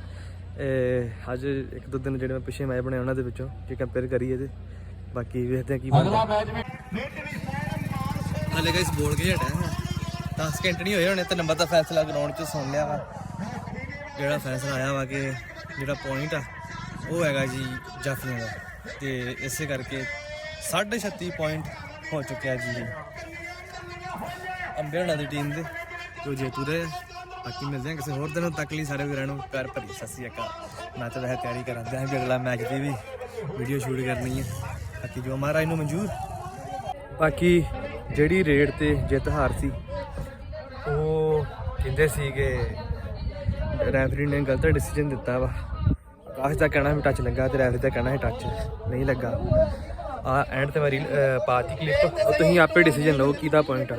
ਇਹ ਅੱਜ ਇੱਕ ਦੋ ਦਿਨ ਜਿਹੜੇ ਮੈਂ ਪਿੱਛੇ ਮੈਚ ਬਣੇ ਉਹਨਾਂ ਦੇ ਵਿੱਚੋਂ ਜੇ ਕੰਪੇਅਰ ਕਰੀਏ ਤੇ। ਬਾਕੀ ਵੇਖਦੇ ਆ ਕੀ ਬਣਦਾ। ਮੈਚ ਹਲੇ ਗਾਇਸ ਬੋਲ ਕੇ ਹਟਿਆ 10 ਸਕਿੰਟ ਨਹੀਂ ਹੋਏ ਹੋਣੇ ਤੇ ਨੰਬਰ ਦਾ ਫੈਸਲਾ ਗਰਾਊਂਡ 'ਚ ਸੁਣ ਲਿਆ ਵਾ। ਜਿਹੜਾ ਫੈਸਲਾ ਆਇਆ ਵਾ ਕਿ ਜਿਹੜਾ ਪੁਆਇੰਟ ਆ ਉਹ ਹੈਗਾ ਜੀ ਜਾਫੀਆਂ ਦਾ। ਤੇ ਇਸੇ ਕਰਕੇ 36 ਪੁਆਇੰਟ ਹੋ ਚੁੱਕਿਆ ਜੀ ਅੰਬੇ ਹੋਣਾ ਦੀ ਟੀਮ ਦੇ। ਜੋ ਜੇਤੂ ਰਹੇ ਬਾਕੀ ਮਿਲਦੇ ਹਾਂ ਕਿਸੇ ਹੋਰ ਦਿਨ ਤੱਕ ਲਈ ਸਾਰੇ ਵੀਰਾਂ ਨੂੰ ਪਿਆਰ ਭਰੀ ਸਤਿ ਸ਼੍ਰੀ ਅਕਾਲ। ਮੈਂ ਤਾਂ ਵੈਸੇ ਤਿਆਰੀ ਕਰਨ ਦਿਆਂ ਵੀ ਅਗਲਾ ਮੈਚ ਦੀ ਵੀ ਵੀਡੀਓ ਸ਼ੂਟ ਕਰਨੀ ਹੈ। ਬਾਕੀ ਜੋ ਮਹਾਰਾਜ ਨੂੰ ਮਨਜ਼ੂਰ। ਬਾਕੀ ਜਿਹੜੀ ਰੇਡ ਤੇ ਜਿੱਤ ਹਾਰ ਸੀ, ਉਹ ਕਹਿੰਦੇ ਸੀਗੇ, ਰੈਫਰੀ ਨੇ ਗਲਤ ਡਿਸੀਜਨ ਦਿੱਤਾ ਵਾ। ਆਕਾਸ਼ ਦਾ ਕਹਿਣਾ ਵੀ ਟੱਚ ਲੱਗਾ ਤੇ ਰੈਫਰੀ ਦਾ ਕਹਿਣਾ ਹੈ ਟੱਚ ਨਹੀਂ ਲੱਗਾ। ਆ ਐਂਡ ਤੇ ਵਾਰੀ ਪਾਤੀ ਕਲਿੱਪ ਉਹ ਤੁਸੀਂ ਆਪੇ ਡਿਸੀਜਨ ਲਓ ਕਿਹਦਾ ਪੁਆਇੰਟ ਆ।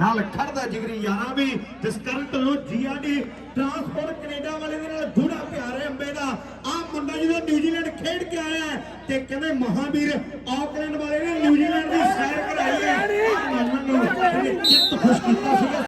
ਨਾਲ ਖੜਦਾ ਜਿਗਰੀ ਯਾਰਾ ਵੀ, ਜਿਸ ਕਰਨ ਤੋਂ ਜੀਆਰਡੀ ਟਰਾਂਸਪੋਰਟ ਕੈਨੇਡਾ ਵਾਲੇ ਦੇ ਨਾਲ ਗੂੜਾ ਪਿਆਰ ਹੈ ਅੰਬੇ ਦਾ। ਆ ਮੁੰਡਾ ਜਦੋਂ ਨਿਊਜ਼ੀਲੈਂਡ ਖੇਡ ਕੇ ਆਇਆ ਹੈ ਤੇ ਕਹਿੰਦੇ ਮਹਾਵੀਰ ਆਕਲੈਂਡ ਵਾਲੇ ਨੇ ਨਿਊਜ਼ੀਲੈਂਡ ਦੀ ਸੈਰ ਕਰਾਈ ਹੈ। ਆਹ ਮੰਨਣ ਨੂੰ ਇਹਨੇ ਚਿੱਤ ਖੁਸ਼ ਕੀਤਾ ਸੀਗਾ।